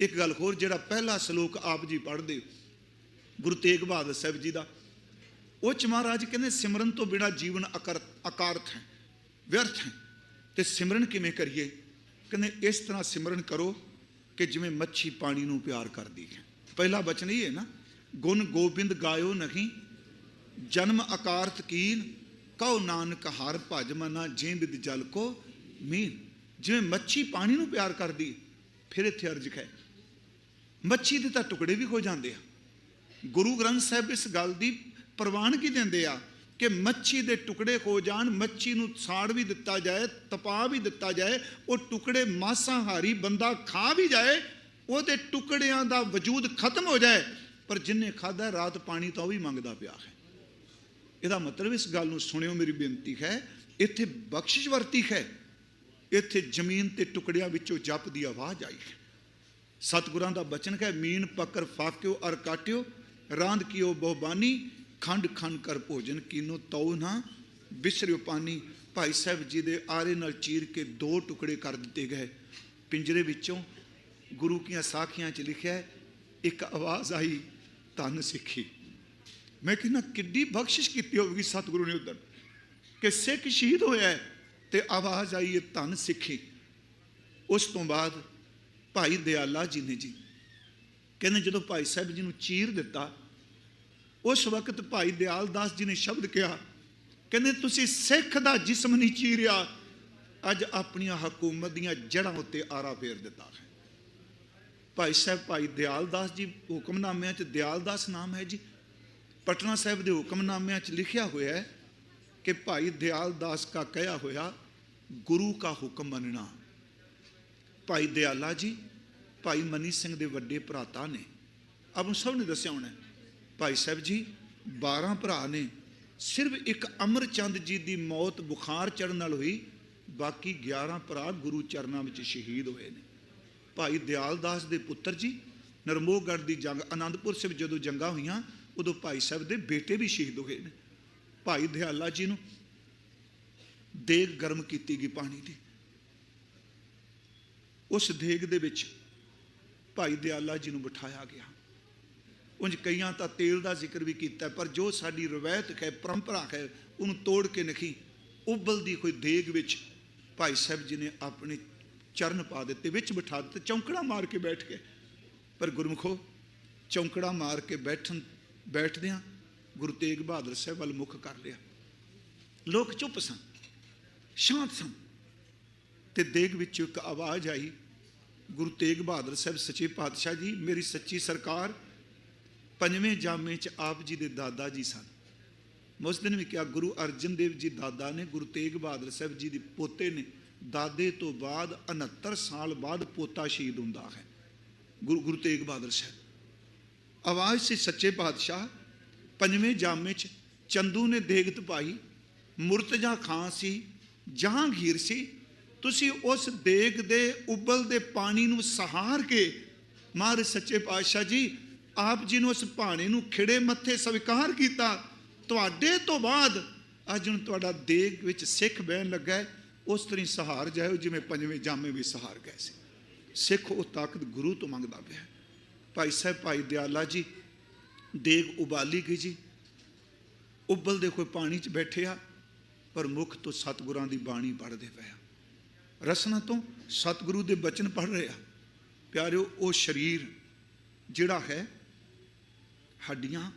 ਇੱਕ ਗੱਲ ਹੋਰ, ਜਿਹੜਾ ਪਹਿਲਾ ਸ਼ਲੋਕ ਆਪ ਜੀ ਪੜ੍ਹਦੇ ਗੁਰੂ ਤੇਗ ਬਹਾਦਰ ਸਾਹਿਬ ਜੀ ਦਾ, ਉਹ ਚ ਮਹਾਰਾਜ ਕਹਿੰਦੇ, ਸਿਮਰਨ ਤੋਂ ਬਿਨਾ ਜੀਵਨ ਅਕਰ, ਅਕਾਰਥ ਹੈ। ਵਿਅਰਥ ਹੈ। ਤੇ ਸਿਮਰਨ ਕਿਵੇਂ ਕਰੀਏ? ਕਹਿੰਦੇ, ਇਸ ਤਰ੍ਹਾਂ ਸਿਮਰਨ ਕਰੋ ਕਿ ਜਿਵੇਂ ਮੱਛੀ ਪਾਣੀ ਨੂੰ ਪਿਆਰ ਕਰਦੀ ਹੈ। ਪਹਿਲਾ ਬਚਨ ਇਹ ਹੈ ਨਾ, ਗੁਣ ਗੋਬਿੰਦ ਗਾਇਓ ਨਹੀਂ, ਜਨਮ ਅਕਾਰਥ ਕੀਨ, ਕਉ ਨਾਨਕ ਹਰ ਭਜ ਮਨਾ ਜੇ ਬਿਦ ਜਲ ਕੋ ਮੀਨ। ਜਿਵੇਂ ਮੱਛੀ ਪਾਣੀ ਨੂੰ ਪਿਆਰ ਕਰਦੀ ਫਿਰ ਇੱਥੇ ਅਰਜ ਹੈ। ਮੱਛੀ ਦੇ ਤਾਂ ਟੁਕੜੇ ਵੀ ਹੋ ਜਾਂਦੇ ਆ। ਗੁਰੂ ਗ੍ਰੰਥ ਸਾਹਿਬ ਇਸ ਗੱਲ ਦੀ ਪ੍ਰਵਾਨਗੀ ਦਿੰਦੇ ਆ ਕਿ ਮੱਛੀ ਦੇ ਟੁਕੜੇ ਹੋ ਜਾਣ, ਮੱਛੀ ਨੂੰ ਸਾੜ ਵੀ ਦਿੱਤਾ ਜਾਏ, ਤਪਾ ਵੀ ਦਿੱਤਾ ਜਾਏ, ਉਹ ਟੁਕੜੇ ਮਾਸਾਹਾਰੀ ਬੰਦਾ ਖਾ ਵੀ ਜਾਏ, ਉਹਦੇ ਟੁਕੜਿਆਂ ਦਾ ਵਜੂਦ ਖਤਮ ਹੋ ਜਾਏ, ਪਰ ਜਿੰਨੇ ਖਾਦਾ ਰਾਤ ਪਾਣੀ ਤਾਂ ਉਹ ਵੀ ਮੰਗਦਾ ਪਿਆ ਹੈ। ਇਹਦਾ ਮਤਲਬ ਇਸ ਗੱਲ ਨੂੰ ਸੁਣਿਓ ਮੇਰੀ ਬੇਨਤੀ ਹੈ, ਇੱਥੇ ਬਖਸ਼ਿਸ਼ ਵਰਤੀ ਹੈ, ਇੱਥੇ ਜ਼ਮੀਨ ਤੇ ਟੁਕੜਿਆਂ ਵਿੱਚੋਂ ਜਪ ਦੀ ਆਵਾਜ਼ ਆਈ ਹੈ। ਸਤਿਗੁਰਾਂ ਦਾ ਬਚਨ ਹੈ, ਮੀਨ ਪਕਰ ਫਾਕਿਓ ਅਰ ਕਾਟਿਓ, ਰਾਂਦ ਕੀਓ ਬਹੁਬਾਨੀ ਖੰਡ ਖੰਡ ਕਰ ਭੋਜਨ ਕੀਨੋ ਤਉ ਨਾ ਬਿਸਰਿਓ ਪਾਨੀ ਭਾਈ ਸਾਹਿਬ ਜੀ ਦੇ ਆਰੇ ਨਾਲ ਚੀਰ ਕੇ ਦੋ ਟੁਕੜੇ ਕਰ ਦਿੱਤੇ ਗਏ। ਪਿੰਜਰੇ ਵਿੱਚੋਂ ਗੁਰੂ ਕੀਆਂ ਸਾਖੀਆਂ 'ਚ ਲਿਖਿਆ ਇੱਕ ਆਵਾਜ਼ ਆਈ, ਧੰਨ ਸਿੱਖੀ। ਮੈਂ ਕਹਿੰਦਾ, ਕਿੱਡੀ ਬਖਸ਼ਿਸ਼ ਕੀਤੀ ਹੋਵੇਗੀ ਸਤਿਗੁਰੂ ਨੇ ਉਦੋਂ ਕਿ ਸਿੱਖ ਸ਼ਹੀਦ ਹੋਇਆ ਹੈ ਤੇ ਆਵਾਜ਼ ਆਈ ਹੈ, ਧੰਨ ਸਿੱਖੀ। ਉਸ ਤੋਂ ਬਾਅਦ ਭਾਈ ਦਿਆਲਾ ਜੀ ਨੇ ਜੀ, ਕਹਿੰਦੇ ਜਦੋਂ ਭਾਈ ਸਾਹਿਬ ਜੀ ਨੂੰ ਚੀਰ ਦਿੱਤਾ ਉਸ ਵਕਤ ਭਾਈ ਦਿਆਲ ਦਾਸ ਜੀ ਨੇ ਸ਼ਬਦ ਕਿਹਾ, ਕਹਿੰਦੇ, ਤੁਸੀਂ ਸਿੱਖ ਦਾ ਜਿਸਮ ਨਹੀਂ ਚੀਰਿਆ, ਅੱਜ ਆਪਣੀਆਂ ਹਕੂਮਤ ਦੀਆਂ ਜੜ੍ਹਾਂ ਉੱਤੇ ਆਰਾ ਫੇਰ ਦਿੱਤਾ ਹੈ। ਭਾਈ ਸਾਹਿਬ, ਭਾਈ ਦਿਆਲ ਦਾਸ ਜੀ, ਹੁਕਮਨਾਮਿਆਂ 'ਚ ਦਿਆਲ ਦਾਸ ਨਾਮ ਹੈ ਜੀ। ਪਟਨਾ ਸਾਹਿਬ ਦੇ ਹੁਕਮਨਾਮਿਆਂ 'ਚ ਲਿਖਿਆ ਹੋਇਆ ਹੈ ਕਿ ਭਾਈ ਦਿਆਲ ਦਾਸ ਕਾ ਕਹਿਆ ਹੋਇਆ, ਗੁਰੂ ਕਾ ਹੁਕਮ ਮੰਨਣਾ। ਭਾਈ ਦਿਆਲਾ ਜੀ, ਭਾਈ ਮਨੀ ਸਿੰਘ ਦੇ ਵੱਡੇ ਭਰਾਤਾ ਨੇ ਆਪ ਨੂੰ ਸਭ ਨੇ ਦੱਸਿਆ ਹੋਣਾ ਭਾਈ ਸਾਹਿਬ ਜੀ 12 ਭਰਾ ਨੇ, ਸਿਰਫ ਇੱਕ ਅਮਰਚੰਦ ਜੀ ਦੀ ਮੌਤ ਬੁਖਾਰ ਚੜਨ ਨਾਲ ਹੋਈ, ਬਾਕੀ 11 ਭਰਾ ਗੁਰੂ ਚਰਨਾਂ ਵਿੱਚ ਸ਼ਹੀਦ ਹੋਏ ਨੇ। ਭਾਈ ਦਿਆਲ ਦਾਸ ਦੇ ਪੁੱਤਰ ਜੀ, ਨਰਮੋਹਗੜ੍ਹ ਦੀ ਜੰਗ ਆਨੰਦਪੁਰ ਸਾਹਿਬ ਜਦੋਂ ਜੰਗਾਂ ਹੋਈਆਂ, ਉਦੋਂ ਭਾਈ ਸਾਹਿਬ ਦੇ ਬੇਟੇ ਵੀ ਸ਼ਹੀਦ ਹੋਏ ਨੇ। ਭਾਈ ਦਿਆਲਾ ਜੀ ਨੂੰ ਦੇਗ ਗਰਮ ਕੀਤੀ ਗਈ ਪਾਣੀ ਦੀ। ਉਸ ਦੇਗ ਦੇ ਵਿੱਚ ਭਾਈ ਦਿਆਲਾ ਜੀ ਨੂੰ ਬਿਠਾਇਆ ਗਿਆ। ਉਂਝ ਕਈਆਂ ਤਾਂ ਤੇਲ ਦਾ ਜ਼ਿਕਰ ਵੀ ਕੀਤਾ, ਪਰ ਜੋ ਸਾਡੀ ਰਵਾਇਤ ਹੈ, ਪਰੰਪਰਾ ਹੈ, ਉਹਨੂੰ ਤੋੜ ਕੇ ਨਖੀ, ਉਬਲਦੀ ਕੋਈ ਦੇਗ ਵਿੱਚ ਭਾਈ ਸਾਹਿਬ ਜੀ ਨੇ ਆਪਣੇ ਚਰਨ ਪਾ ਦਿੱਤੇ, ਵਿੱਚ ਬਿਠਾ ਦਿੱਤੇ, ਚੌਂਕੜਾ ਮਾਰ ਕੇ ਬੈਠ ਗਏ। ਪਰ ਗੁਰਮੁਖੋ, ਚੌਂਕੜਾ ਮਾਰ ਕੇ ਬੈਠਣ, ਬੈਠਦਿਆਂ ਗੁਰੂ ਤੇਗ ਬਹਾਦਰ ਸਾਹਿਬ ਵੱਲ ਮੁਖ ਕਰ ਲਿਆ। ਲੋਕ ਚੁੱਪ ਸਨ, ਸ਼ਾਂਤ ਸਨ। ਤੇ ਦੇਗ ਵਿੱਚੋਂ ਇੱਕ ਆਵਾਜ਼ ਆਈ, ਗੁਰੂ ਤੇਗ ਬਹਾਦਰ ਸਾਹਿਬ, ਸੱਚੇ ਪਾਤਸ਼ਾਹ ਜੀ, ਮੇਰੀ ਸੱਚੀ ਸਰਕਾਰ ਪੰਜਵੇਂ ਜਾਮੇ ਚ ਆਪ ਜੀ ਦੇ ਦਾਦਾ ਜੀ ਸਨ। ਮੈਂ ਉਸ ਦਿਨ ਵੀ ਕਿਹਾ, ਗੁਰੂ ਅਰਜਨ ਦੇਵ ਜੀ ਦਾਦਾ ਨੇ, ਗੁਰੂ ਤੇਗ ਬਹਾਦਰ ਸਾਹਿਬ ਜੀ ਦੇ ਪੋਤੇ ਨੇ ਦਾਦੇ ਤੋਂ ਬਾਅਦ 69 ਸਾਲ ਬਾਅਦ ਪੋਤਾ ਸ਼ਹੀਦ ਹੁੰਦਾ ਹੈ। ਗੁਰੂ ਗੁਰੂ ਤੇਗ ਬਹਾਦਰ ਸਾਹਿਬ। ਆਵਾਜ਼ ਸੀ ਸੱਚੇ ਪਾਤਸ਼ਾਹ, ਪੰਜਵੇਂ ਜਾਮੇ ਚ ਚੰਦੂ ਨੇ ਦੇਗਤ ਪਾਈ, ਮੁਰਤਜ਼ਾ ਖਾਂ ਸੀ, ਜਹਾਂਗੀਰ ਸੀ, ਤੁਸੀਂ ਉਸ ਦੇਗ ਦੇ ਉਬਲਦੇ ਪਾਣੀ ਨੂੰ ਸਹਾਰ ਕੇ, ਮਹਾਰਾਜ ਸੱਚੇ ਪਾਤਸ਼ਾਹ ਜੀ ਆਪ ਜੀ ਨੂੰ ਉਸ ਭਾਣੇ ਨੂੰ ਖਿੜੇ ਮੱਥੇ ਸਵੀਕਾਰ ਕੀਤਾ। ਤੁਹਾਡੇ ਤੋਂ ਬਾਅਦ ਅੱਜ ਹੁਣ ਤੁਹਾਡਾ ਦੇਗ ਵਿੱਚ ਸਿੱਖ ਬਹਿਣ ਲੱਗਾ ਉਸ ਤਰੀ ਸਹਾਰ ਜਾਇਓ ਜਿਵੇਂ ਪੰਜਵੇਂ ਜਾਮੇ ਵੀ ਸਹਾਰ ਗਏ ਸੀ। ਸਿੱਖ ਉਹ ਤਾਕਤ ਗੁਰੂ ਤੋਂ ਮੰਗਦਾ ਪਿਆ ਭਾਈ ਸਾਹਿਬ, ਭਾਈ ਦਿਆਲਾ ਜੀ, ਦੇਗ ਉਬਾਲੀ ਗਈ ਜੀ। ਉਬਲਦੇ ਹੋਏ ਪਾਣੀ 'ਚ ਬੈਠੇ ਆ, ਪਰ ਮੁਖ ਤੋਂ ਸਤਿਗੁਰਾਂ ਦੀ ਬਾਣੀ ਪੜ੍ਹਦੇ ਪਏ ਆ। ਰਸਨਾ ਤੋਂ ਸਤਿਗੁਰੂ ਦੇ ਬਚਨ ਪੜ੍ਹ ਰਿਹਾ ਆ। ਪਿਆਰਿਓ, ਉਹ ਸਰੀਰ ਜਿਹੜਾ ਹੈ ਹੱਡੀਆਂ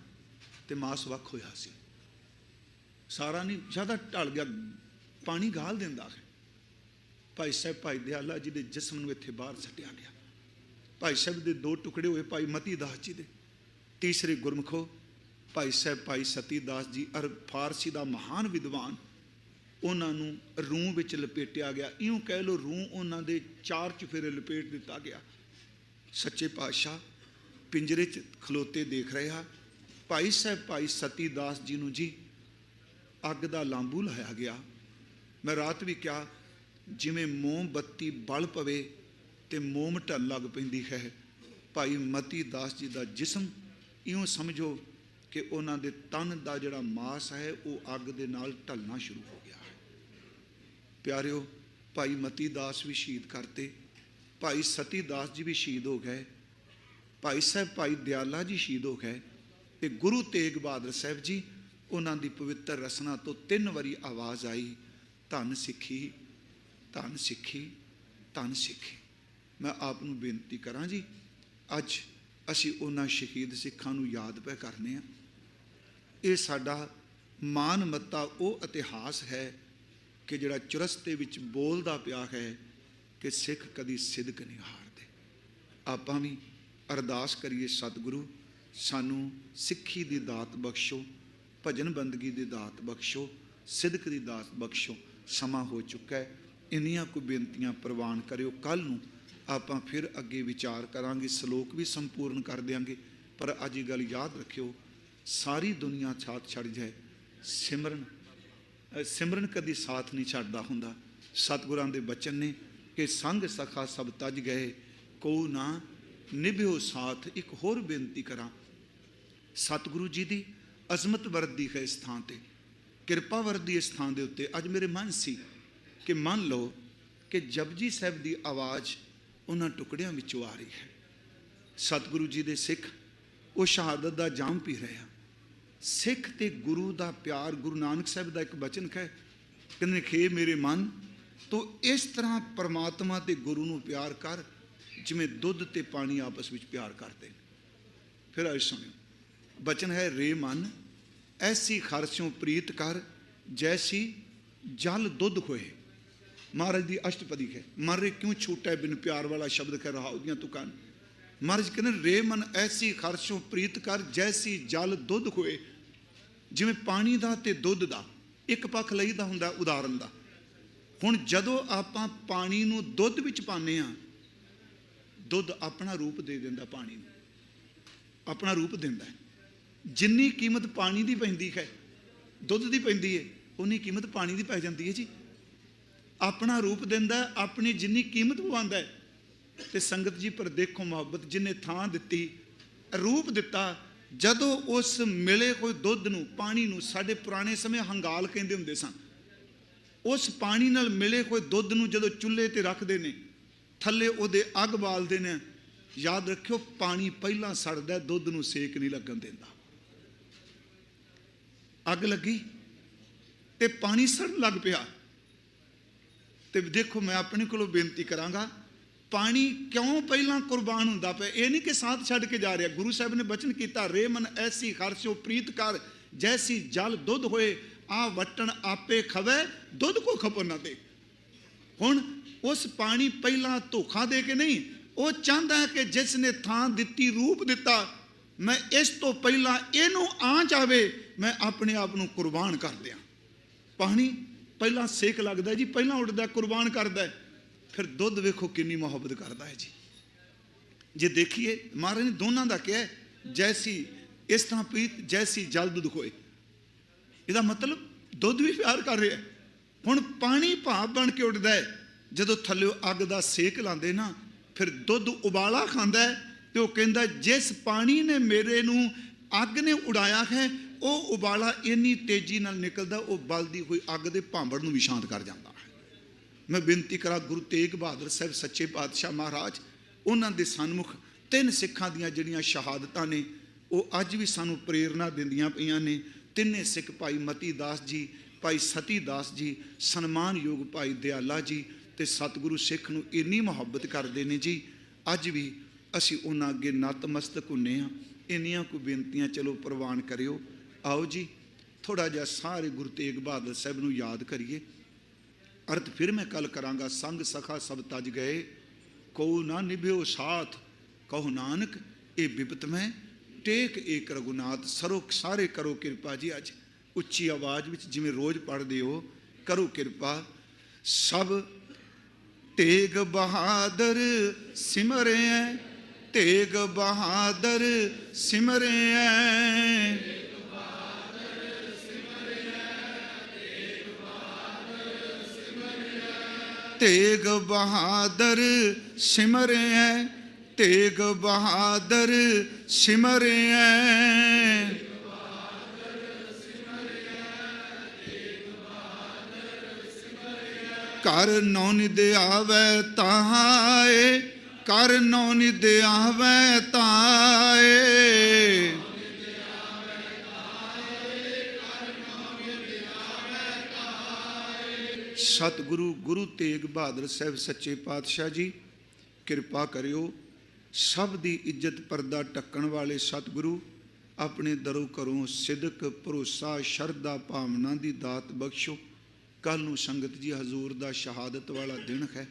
ਤੇ ਮਾਸ ਵੱਖ ਹੋਇਆ ਸੀ। ਸਾਰਾ ਨਹੀਂ, ਜ਼ਿਆਦਾ ਢਲ ਗਿਆ, ਪਾਣੀ ਗਾਲ ਦਿੰਦਾ ਹੈ ਭਾਈ ਸਾਹਿਬ, ਭਾਈ ਦਿਆਲਾ ਜੀ ਦੇ ਜਿਸਮ ਨੂੰ ਇੱਥੇ ਬਾਹਰ ਸੱਟਿਆ ਗਿਆ। ਭਾਈ ਸਾਹਿਬ ਦੇ ਦੋ ਟੁਕੜੇ ਹੋਏ ਭਾਈ ਮਤੀ ਦਾਸ ਜੀ ਦੇ। ਤੀਸਰੇ ਗੁਰਮਖੋ, ਭਾਈ ਸਾਹਿਬ, ਭਾਈ ਸਤੀ ਦਾਸ ਜੀ, ਅਰ ਫਾਰਸੀ ਦਾ ਮਹਾਨ ਵਿਦਵਾਨ, ਉਹਨਾਂ ਨੂੰ ਰੂਹ ਵਿੱਚ ਲਪੇਟਿਆ ਗਿਆ। ਇਉਂ ਕਹਿ ਲੋ ਰੂਹ ਉਹਨਾਂ ਦੇ ਚਾਰ ਚੁਫੇਰੇ ਲਪੇਟ ਦਿੱਤਾ ਗਿਆ। ਸੱਚੇ ਪਾਤਸ਼ਾਹ ਪਿੰਜਰੇ 'ਚ ਖਲੋਤੇ ਦੇਖ ਰਹੇ ਆ ਭਾਈ ਸਾਹਿਬ, ਭਾਈ ਸਤੀ ਦਾਸ ਜੀ ਨੂੰ ਜੀ ਅੱਗ ਦਾ ਲਾਂਬੂ ਲਾਇਆ ਗਿਆ। ਮੈਂ ਰਾਤ ਵੀ ਕਿਹਾ, ਜਿਵੇਂ ਮੋਮਬੱਤੀ ਬਲ ਪਵੇ ਤੇ ਮੋਮ ਢਲ ਲੱਗ ਪੈਂਦੀ ਹੈ। ਭਾਈ ਮਤੀ ਦਾਸ ਜੀ ਦਾ ਜਿਸਮ, ਇਉਂ ਸਮਝੋ ਕਿ ਉਹਨਾਂ ਦੇ ਤਨ ਦਾ ਜਿਹੜਾ ਮਾਸ ਹੈ, ਉਹ ਅੱਗ ਦੇ ਨਾਲ ਢਲਣਾ ਸ਼ੁਰੂ ਹੋ ਗਿਆ ਹੈ। ਪਿਆਰਿਓ, ਭਾਈ ਮਤੀ ਦਾਸ ਵੀ ਸ਼ਹੀਦ ਕਰਤੇ। ਭਾਈ ਸਤੀ ਦਾਸ ਜੀ ਵੀ ਸ਼ਹੀਦ ਹੋ ਗਏ। ਭਾਈ ਸਾਹਿਬ, ਭਾਈ ਦਿਆਲਾ ਜੀ ਸ਼ਹੀਦ ਹੋ ਗਏ ਤੇ ਗੁਰੂ ਤੇਗ ਬਹਾਦਰ ਸਾਹਿਬ ਜੀ, ਉਹਨਾਂ ਦੀ ਪਵਿੱਤਰ ਰਸਨਾ ਤੋਂ ਤਿੰਨ ਵਾਰੀ ਆਵਾਜ਼ ਆਈ, ਧੰਨ ਸਿੱਖੀ ਧੰਨ ਸਿੱਖੀ ਧੰਨ ਸਿੱਖੀ। ਮੈਂ ਆਪ ਨੂੰ ਬੇਨਤੀ ਕਰਾਂ ਜੀ, ਅੱਜ ਅਸੀਂ ਉਹਨਾਂ ਸ਼ਹੀਦ ਸਿੱਖਾਂ ਨੂੰ ਯਾਦ ਪੈ ਕਰਨੇ ਆ। ਇਹ ਸਾਡਾ ਮਾਨ ਮੱਤਾ ਉਹ ਇਤਿਹਾਸ ਹੈ ਕਿ ਜਿਹੜਾ ਚੁਰਸਤੇ ਵਿੱਚ ਬੋਲਦਾ ਪਿਆ ਹੈ ਕਿ ਸਿੱਖ ਕਦੀ ਸਿਦਕ ਨਹੀਂ ਹਾਰਦੇ। ਆਪਾਂ ਵੀ ਅਰਦਾਸ ਕਰੀਏ ਸਤਿਗੁਰੂ, ਸਾਨੂੰ ਸਿੱਖੀ ਦੀ ਦਾਤ ਬਖਸ਼ੋ, ਭਜਨ ਬੰਦਗੀ ਦੀ ਦਾਤ ਬਖਸ਼ੋ, ਸਿਦਕ ਦੀ ਦਾਤ ਬਖਸ਼ੋ, ਸਮਾਂ ਹੋ ਚੁੱਕਾ ਹੈ। ਇੰਨੀਆਂ ਕੁ ਬੇਨਤੀਆਂ ਪ੍ਰਵਾਨ ਕਰਿਓ। ਕੱਲ ਨੂੰ ਆਪਾਂ ਫਿਰ ਅੱਗੇ ਵਿਚਾਰ ਕਰਾਂਗੇ, ਸ਼ਲੋਕ ਵੀ ਸੰਪੂਰਨ ਕਰ ਦਿਆਂਗੇ। ਪਰ ਅੱਜ ਇਹ ਗੱਲ ਯਾਦ ਰੱਖਿਓ, ਸਾਰੀ ਦੁਨੀਆ ਛਾਤ ਛੱਡ ਜਾਏ। ਸਿਮਰਨ ਸਿਮਰਨ ਕਦੀ ਸਾਥ ਨਹੀਂ ਛੱਡਦਾ ਹੁੰਦਾ। ਸਤਿਗੁਰਾਂ ਦੇ ਬਚਨ ਨੇ ਕਿ ਸੰਗ ਸਖਾ ਸਭ ਤਜ ਗਏ ਕੋ ਨਾ ਨਿਭਿਓ ਸਾਥ, ਇੱਕ ਹੋਰ ਬੇਨਤੀ ਕਰਾਂ। ਸਤਿਗੁਰੂ ਜੀ ਦੀ ਅਜ਼ਮਤ ਵਰਦੀ ਹੈ ਇਸ ਥਾਂ ਤੇ। ਕਿਰਪਾ ਵਰਦੀ ਇਸ ਥਾਂ ਦੇ ਉੱਤੇ। ਅੱਜ ਮੇਰੇ ਮਨ ਸੀ ਕਿ ਮੰਨ ਲਓ ਕਿ ਜਪਜੀ ਸਾਹਿਬ ਦੀ ਆਵਾਜ਼ ਉਹਨਾਂ ਟੁਕੜਿਆਂ ਵਿੱਚੋਂ ਆ ਰਹੀ ਹੈ। ਸਤਿਗੁਰੂ ਜੀ ਦੇ ਸਿੱਖ ਉਹ ਸ਼ਹਾਦਤ ਦਾ ਜਾਮ ਪੀ ਰਹੇ ਆ। ਸਿੱਖ ਤੇ ਗੁਰੂ ਦਾ ਪਿਆਰ, ਗੁਰੂ ਨਾਨਕ ਸਾਹਿਬ ਦਾ ਇੱਕ ਬਚਨ ਹੈ, ਕਹਿੰਦੇ ਖੇ ਮੇਰੇ ਮਨ, ਤੋ ਇਸ ਤਰ੍ਹਾਂ ਪਰਮਾਤਮਾ ਤੇ ਗੁਰੂ ਨੂੰ ਪਿਆਰ ਕਰ ਜਿਵੇਂ ਦੁੱਧ ਤੇ ਪਾਣੀ ਆਪਸ ਵਿੱਚ ਪਿਆਰ ਕਰਦੇ ਨੇ। ਫਿਰ ਆਇ ਸੁਣਿਓ। ਬਚਨ ਹੈ, ਰੇ ਮਨ, ਐਸੀ ਖਰਚੋਂ ਪ੍ਰੀਤ ਕਰ, ਜੈਸੀ ਜਲ ਦੁੱਧ ਹੋਏ। ਮਹਾਰਾਜ ਦੀ ਅਸ਼ਟਪਦੀ ਹੈ ਮਰੇ ਕਿਉਂ ਛੂਟੈ ਬਿਨ ਪਿਆਰ ਵਾਲਾ ਸ਼ਬਦ ਕਹਿ ਰਹਾ ਉਹਦੀਆਂ ਤੁਕਾਂ ਮਹਾਰਾਜ ਕਹਿੰਦੇ ਰੇ ਮਨ ਐਸੀ ਖਰਸ਼ੋਂ ਪ੍ਰੀਤ ਕਰ, ਜੈਸੀ ਜਲ ਦੁੱਧ ਹੋਏ। ਜਿਵੇਂ ਪਾਣੀ ਦਾ ਤੇ ਦੁੱਧ ਦਾ, ਇੱਕ ਪੱਖ ਲਈਦਾ ਹੁੰਦਾ, ਉਦਾਹਰਨ ਦਾ। ਹੁਣ ਜਦੋਂ ਆਪਾਂ ਪਾਣੀ ਨੂੰ ਦੁੱਧ ਵਿੱਚ ਪਾਉਂਦੇ ਆ ਦੁੱਧ ਆਪਣਾ ਰੂਪ ਦੇ ਦਿੰਦਾ, ਪਾਣੀ ਨੂੰ। ਆਪਣਾ ਰੂਪ ਦਿੰਦਾ ਜਿੰਨੀ ਕੀਮਤ ਪਾਣੀ ਦੀ ਪੈਂਦੀ ਹੈ, ਦੁੱਧ ਦੀ ਪੈਂਦੀ ਹੈ ਉਨੀ ਕੀਮਤ ਪਾਣੀ ਦੀ ਪੈ ਜਾਂਦੀ ਹੈ ਜੀ। ਆਪਣਾ ਰੂਪ ਦਿੰਦਾ, ਆਪਣੀ ਜਿੰਨੀ ਕੀਮਤ ਪਵਾਉਂਦਾ ਹੈ। ਤੇ ਸੰਗਤ ਜੀ, ਪਰ ਦੇਖੋ ਮੁਹੱਬਤ, ਜਿਨੇ ਥਾਂ ਦਿੱਤੀ, ਰੂਪ ਦਿੱਤਾ, ਜਦੋਂ ਉਸ ਮਿਲੇ ਕੋਈ ਦੁੱਧ ਨੂੰ, ਪਾਣੀ ਨੂੰ, ਸਾਡੇ ਪੁਰਾਣੇ ਸਮੇਂ ਹੰਗਾਲ ਕਹਿੰਦੇ ਹੁੰਦੇ ਸਨ ਉਸ ਪਾਣੀ ਨਾਲ ਮਿਲੇ ਕੋਈ ਦੁੱਧ ਨੂੰ ਜਦੋਂ ਚੁੱਲ੍ਹੇ ਤੇ ਰੱਖਦੇ ਨੇ ਥੱਲੇ ਉਹਦੇ ਅੱਗ ਬਾਲਦੇ ਨੇ। ਯਾਦ ਰੱਖਿਓ, ਪਾਣੀ ਪਹਿਲਾਂ ਸੜਦਾ, ਦੁੱਧ ਨੂੰ ਸੇਕ ਨਹੀਂ ਲੱਗਣ ਦਿੰਦਾ। ਅੱਗ ਲੱਗੀ ਤੇ ਪਾਣੀ ਸੜਨ ਲੱਗ ਪਿਆ। ਤੇ ਦੇਖੋ, ਮੈਂ ਆਪਣੇ ਕੋਲੋਂ ਬੇਨਤੀ ਕਰਾਂਗਾ, ਪਾਣੀ ਕਿਉਂ ਪਹਿਲਾਂ ਕੁਰਬਾਨ ਹੁੰਦਾ ਪਿਆ? ਇਹ ਨਹੀਂ ਕਿ ਸਾਥ ਛੱਡ ਕੇ ਜਾ ਰਿਹਾ। ਗੁਰੂ ਸਾਹਿਬ ਨੇ ਬਚਨ ਕੀਤਾ ਰੇਮਨ ਐਸੀ ਖਰਚੋ ਪ੍ਰੀਤ ਕਰ, ਜੈਸੀ ਜਲ ਦੁੱਧ ਹੋਏ, ਆ ਵਟਣ ਆਪੇ ਖਵੇ, ਦੁੱਧ ਕੋ ਖਪੋ ਨਾ ਦੇ। ਹੁਣ ਉਸ ਪਾਣੀ ਪਹਿਲਾਂ ਧੋਖਾ ਦੇ ਕੇ ਨਹੀਂ ਉਹ ਚਾਹੁੰਦਾ ਕਿ ਜਿਸ ਨੇ ਥਾਂ ਦਿੱਤੀ ਰੂਪ ਦਿੱਤਾ ਮੈਂ ਇਸ ਤੋਂ ਪਹਿਲਾਂ ਇਹਨੂੰ ਆਂਚ ਆਵੇ ਮੈਂ ਆਪਣੇ ਆਪ ਨੂੰ ਕੁਰਬਾਨ ਕਰ ਦਿਆਂ। ਪਾਣੀ ਪਹਿਲਾਂ ਸੇਕ ਲੱਗਦਾ ਜੀ ਪਹਿਲਾਂ ਉੱਡਦਾ ਕੁਰਬਾਨ ਕਰਦਾ ਫਿਰ ਦੁੱਧ ਵੇਖੋ ਕਿੰਨੀ ਮੁਹੱਬਤ ਕਰਦਾ ਹੈ ਜੀ। ਜੇ ਦੇਖੀਏ ਮਹਾਰਾਜ ਨੇ ਦੋਨਾਂ ਦਾ ਕਿਹਾ ਹੈ, ਜੈਸੀ ਇਸ ਤਰ੍ਹਾਂ ਪੀਤ ਜੈਸੀ ਜਲ ਦੁੱਧ ਹੋਏ ਇਹਦਾ ਮਤਲਬ ਦੁੱਧ ਵੀ ਪਿਆਰ ਕਰ ਰਿਹਾ ਹੁਣ ਪਾਣੀ ਭਾਵ ਬਣ ਕੇ ਉੱਡਦਾ ਹੈ। ਜਦੋਂ ਥੱਲੇ ਅੱਗ ਦਾ ਸੇਕ ਲਾਉਂਦੇ ਨਾ, ਫਿਰ ਦੁੱਧ ਉਬਾਲਾ ਖਾਂਦਾ ਹੈ ਤੇ ਉਹ ਕਹਿੰਦਾ, ਜਿਸ ਪਾਣੀ ਨੇ ਮੇਰੇ ਨੂੰ ਅੱਗ ਨੇ ਉਡਾਇਆ ਹੈ, ਉਹ ਉਬਾਲਾ ਇੰਨੀ ਤੇਜ਼ੀ ਨਾਲ ਨਿਕਲਦਾ, ਉਹ ਬਲਦੀ ਹੋਈ ਅੱਗ ਦੇ ਭਾਂਬੜ ਨੂੰ ਵੀ ਸ਼ਾਂਤ ਕਰ ਜਾਂਦਾ ਹੈ। ਮੈਂ ਬੇਨਤੀ ਕਰਾਂ, ਗੁਰੂ ਤੇਗ ਬਹਾਦਰ ਸਾਹਿਬ, ਸੱਚੇ ਪਾਤਸ਼ਾਹ ਮਹਾਰਾਜ, ਉਹਨਾਂ ਦੇ ਸਨਮੁਖ ਤਿੰਨ ਸਿੱਖਾਂ ਦੀਆਂ ਜਿਹੜੀਆਂ ਸ਼ਹਾਦਤਾਂ ਨੇ, ਉਹ ਅੱਜ ਵੀ ਸਾਨੂੰ ਪ੍ਰੇਰਣਾ ਦਿੰਦੀਆਂ ਪਈਆਂ ਨੇ। ਤਿੰਨੇ ਸਿੱਖ ਭਾਈ ਮਤੀ ਦਾਸ ਜੀ, ਭਾਈ ਸਤੀ ਦਾਸ ਜੀ, ਸਨਮਾਨਯੋਗ ਭਾਈ ਦਿਆਲਾ ਜੀ ਤੇ ਸਤਿਗੁਰੂ ਸਿੱਖ ਨੂੰ ਇੰਨੀ ਮੁਹੱਬਤ ਕਰਦੇ ਨੇ ਜੀ, ਅੱਜ ਵੀ ਅਸੀਂ ਉਹਨਾਂ ਅੱਗੇ ਨਤਮਸਤਕ ਹੁੰਨੇ ਆ ਇੰਨੀਆਂ ਕੋ ਬੇਨਤੀਆਂ ਚਲੋ ਪ੍ਰਵਾਨ ਕਰਿਓ। ਆਓ ਜੀ ਥੋੜਾ ਜਿਹਾ ਸਾਰੇ ਗੁਰੂ ਤੇਗ ਬਹਾਦਰ ਸਾਹਿਬ ਨੂੰ ਯਾਦ ਕਰੀਏ। ਅਰਥ ਫਿਰ ਮੈਂ ਕੱਲ ਕਰਾਂਗਾ, ਸੰਗ ਸਖਾ ਸਭ ਤਜ ਗਏ ਕੋ ਨਾ ਨਿਭਿਓ ਸਾਥ, ਕਹੋ ਨਾਨਕ, ਇਹ ਬਿਪਤ ਮੈਂ। ਟੇਕ ਏਕ ਰਗੁਨਾਥ ਸਰੋ ਸਾਰੇ ਕਰੋ ਕਿਰਪਾ ਜੀ। ਅੱਜ ਉੱਚੀ ਆਵਾਜ਼ ਵਿੱਚ ਜਿਵੇਂ ਰੋਜ਼ ਪੜ੍ਹਦੇ ਹੋ, ਕਰੋ ਕਿਰਪਾ। ਸਭ ਤੇਗ ਬਹਾਦਰ ਸਿਮਰਿਐ ਤੇਗ ਬਹਾਦਰ ਸਿਮਰਿਐ ਤੇਗ ਬਹਾਦਰ ਸਿਮਰਿਐ ਤੇਗ ਬਹਾਦਰ ਸਿਮਰਿਐ ਕਰ ਨੌ ਨਿਦ ਆਵੈ ਤਾਏ ਕਰ ਨੌ ਨਿਦ ਆਵੈ ਤਾਏ। ਸਤਿਗੁਰੂ, ਗੁਰੂ ਤੇਗ ਬਹਾਦਰ ਸਾਹਿਬ ਸੱਚੇ ਪਾਤਸ਼ਾਹ ਜੀ, ਕਿਰਪਾ ਕਰਿਓ, ਸਭ ਦੀ ਇੱਜ਼ਤ ਪਰਦਾ ਟੱਕਣ ਵਾਲੇ ਸਤਿਗੁਰੂ, ਆਪਣੇ ਦਰੋ ਘਰੋਂ ਸਿਦਕ, ਭਰੋਸਾ, ਸ਼ਰਧਾ, ਭਾਵਨਾ ਦੀ ਦਾਤ ਬਖਸ਼ੋ। ਕੱਲ ਨੂੰ ਸੰਗਤ ਜੀ ਹਜ਼ੂਰ ਦਾ ਸ਼ਹਾਦਤ ਵਾਲਾ ਦਿਨ ਹੈ।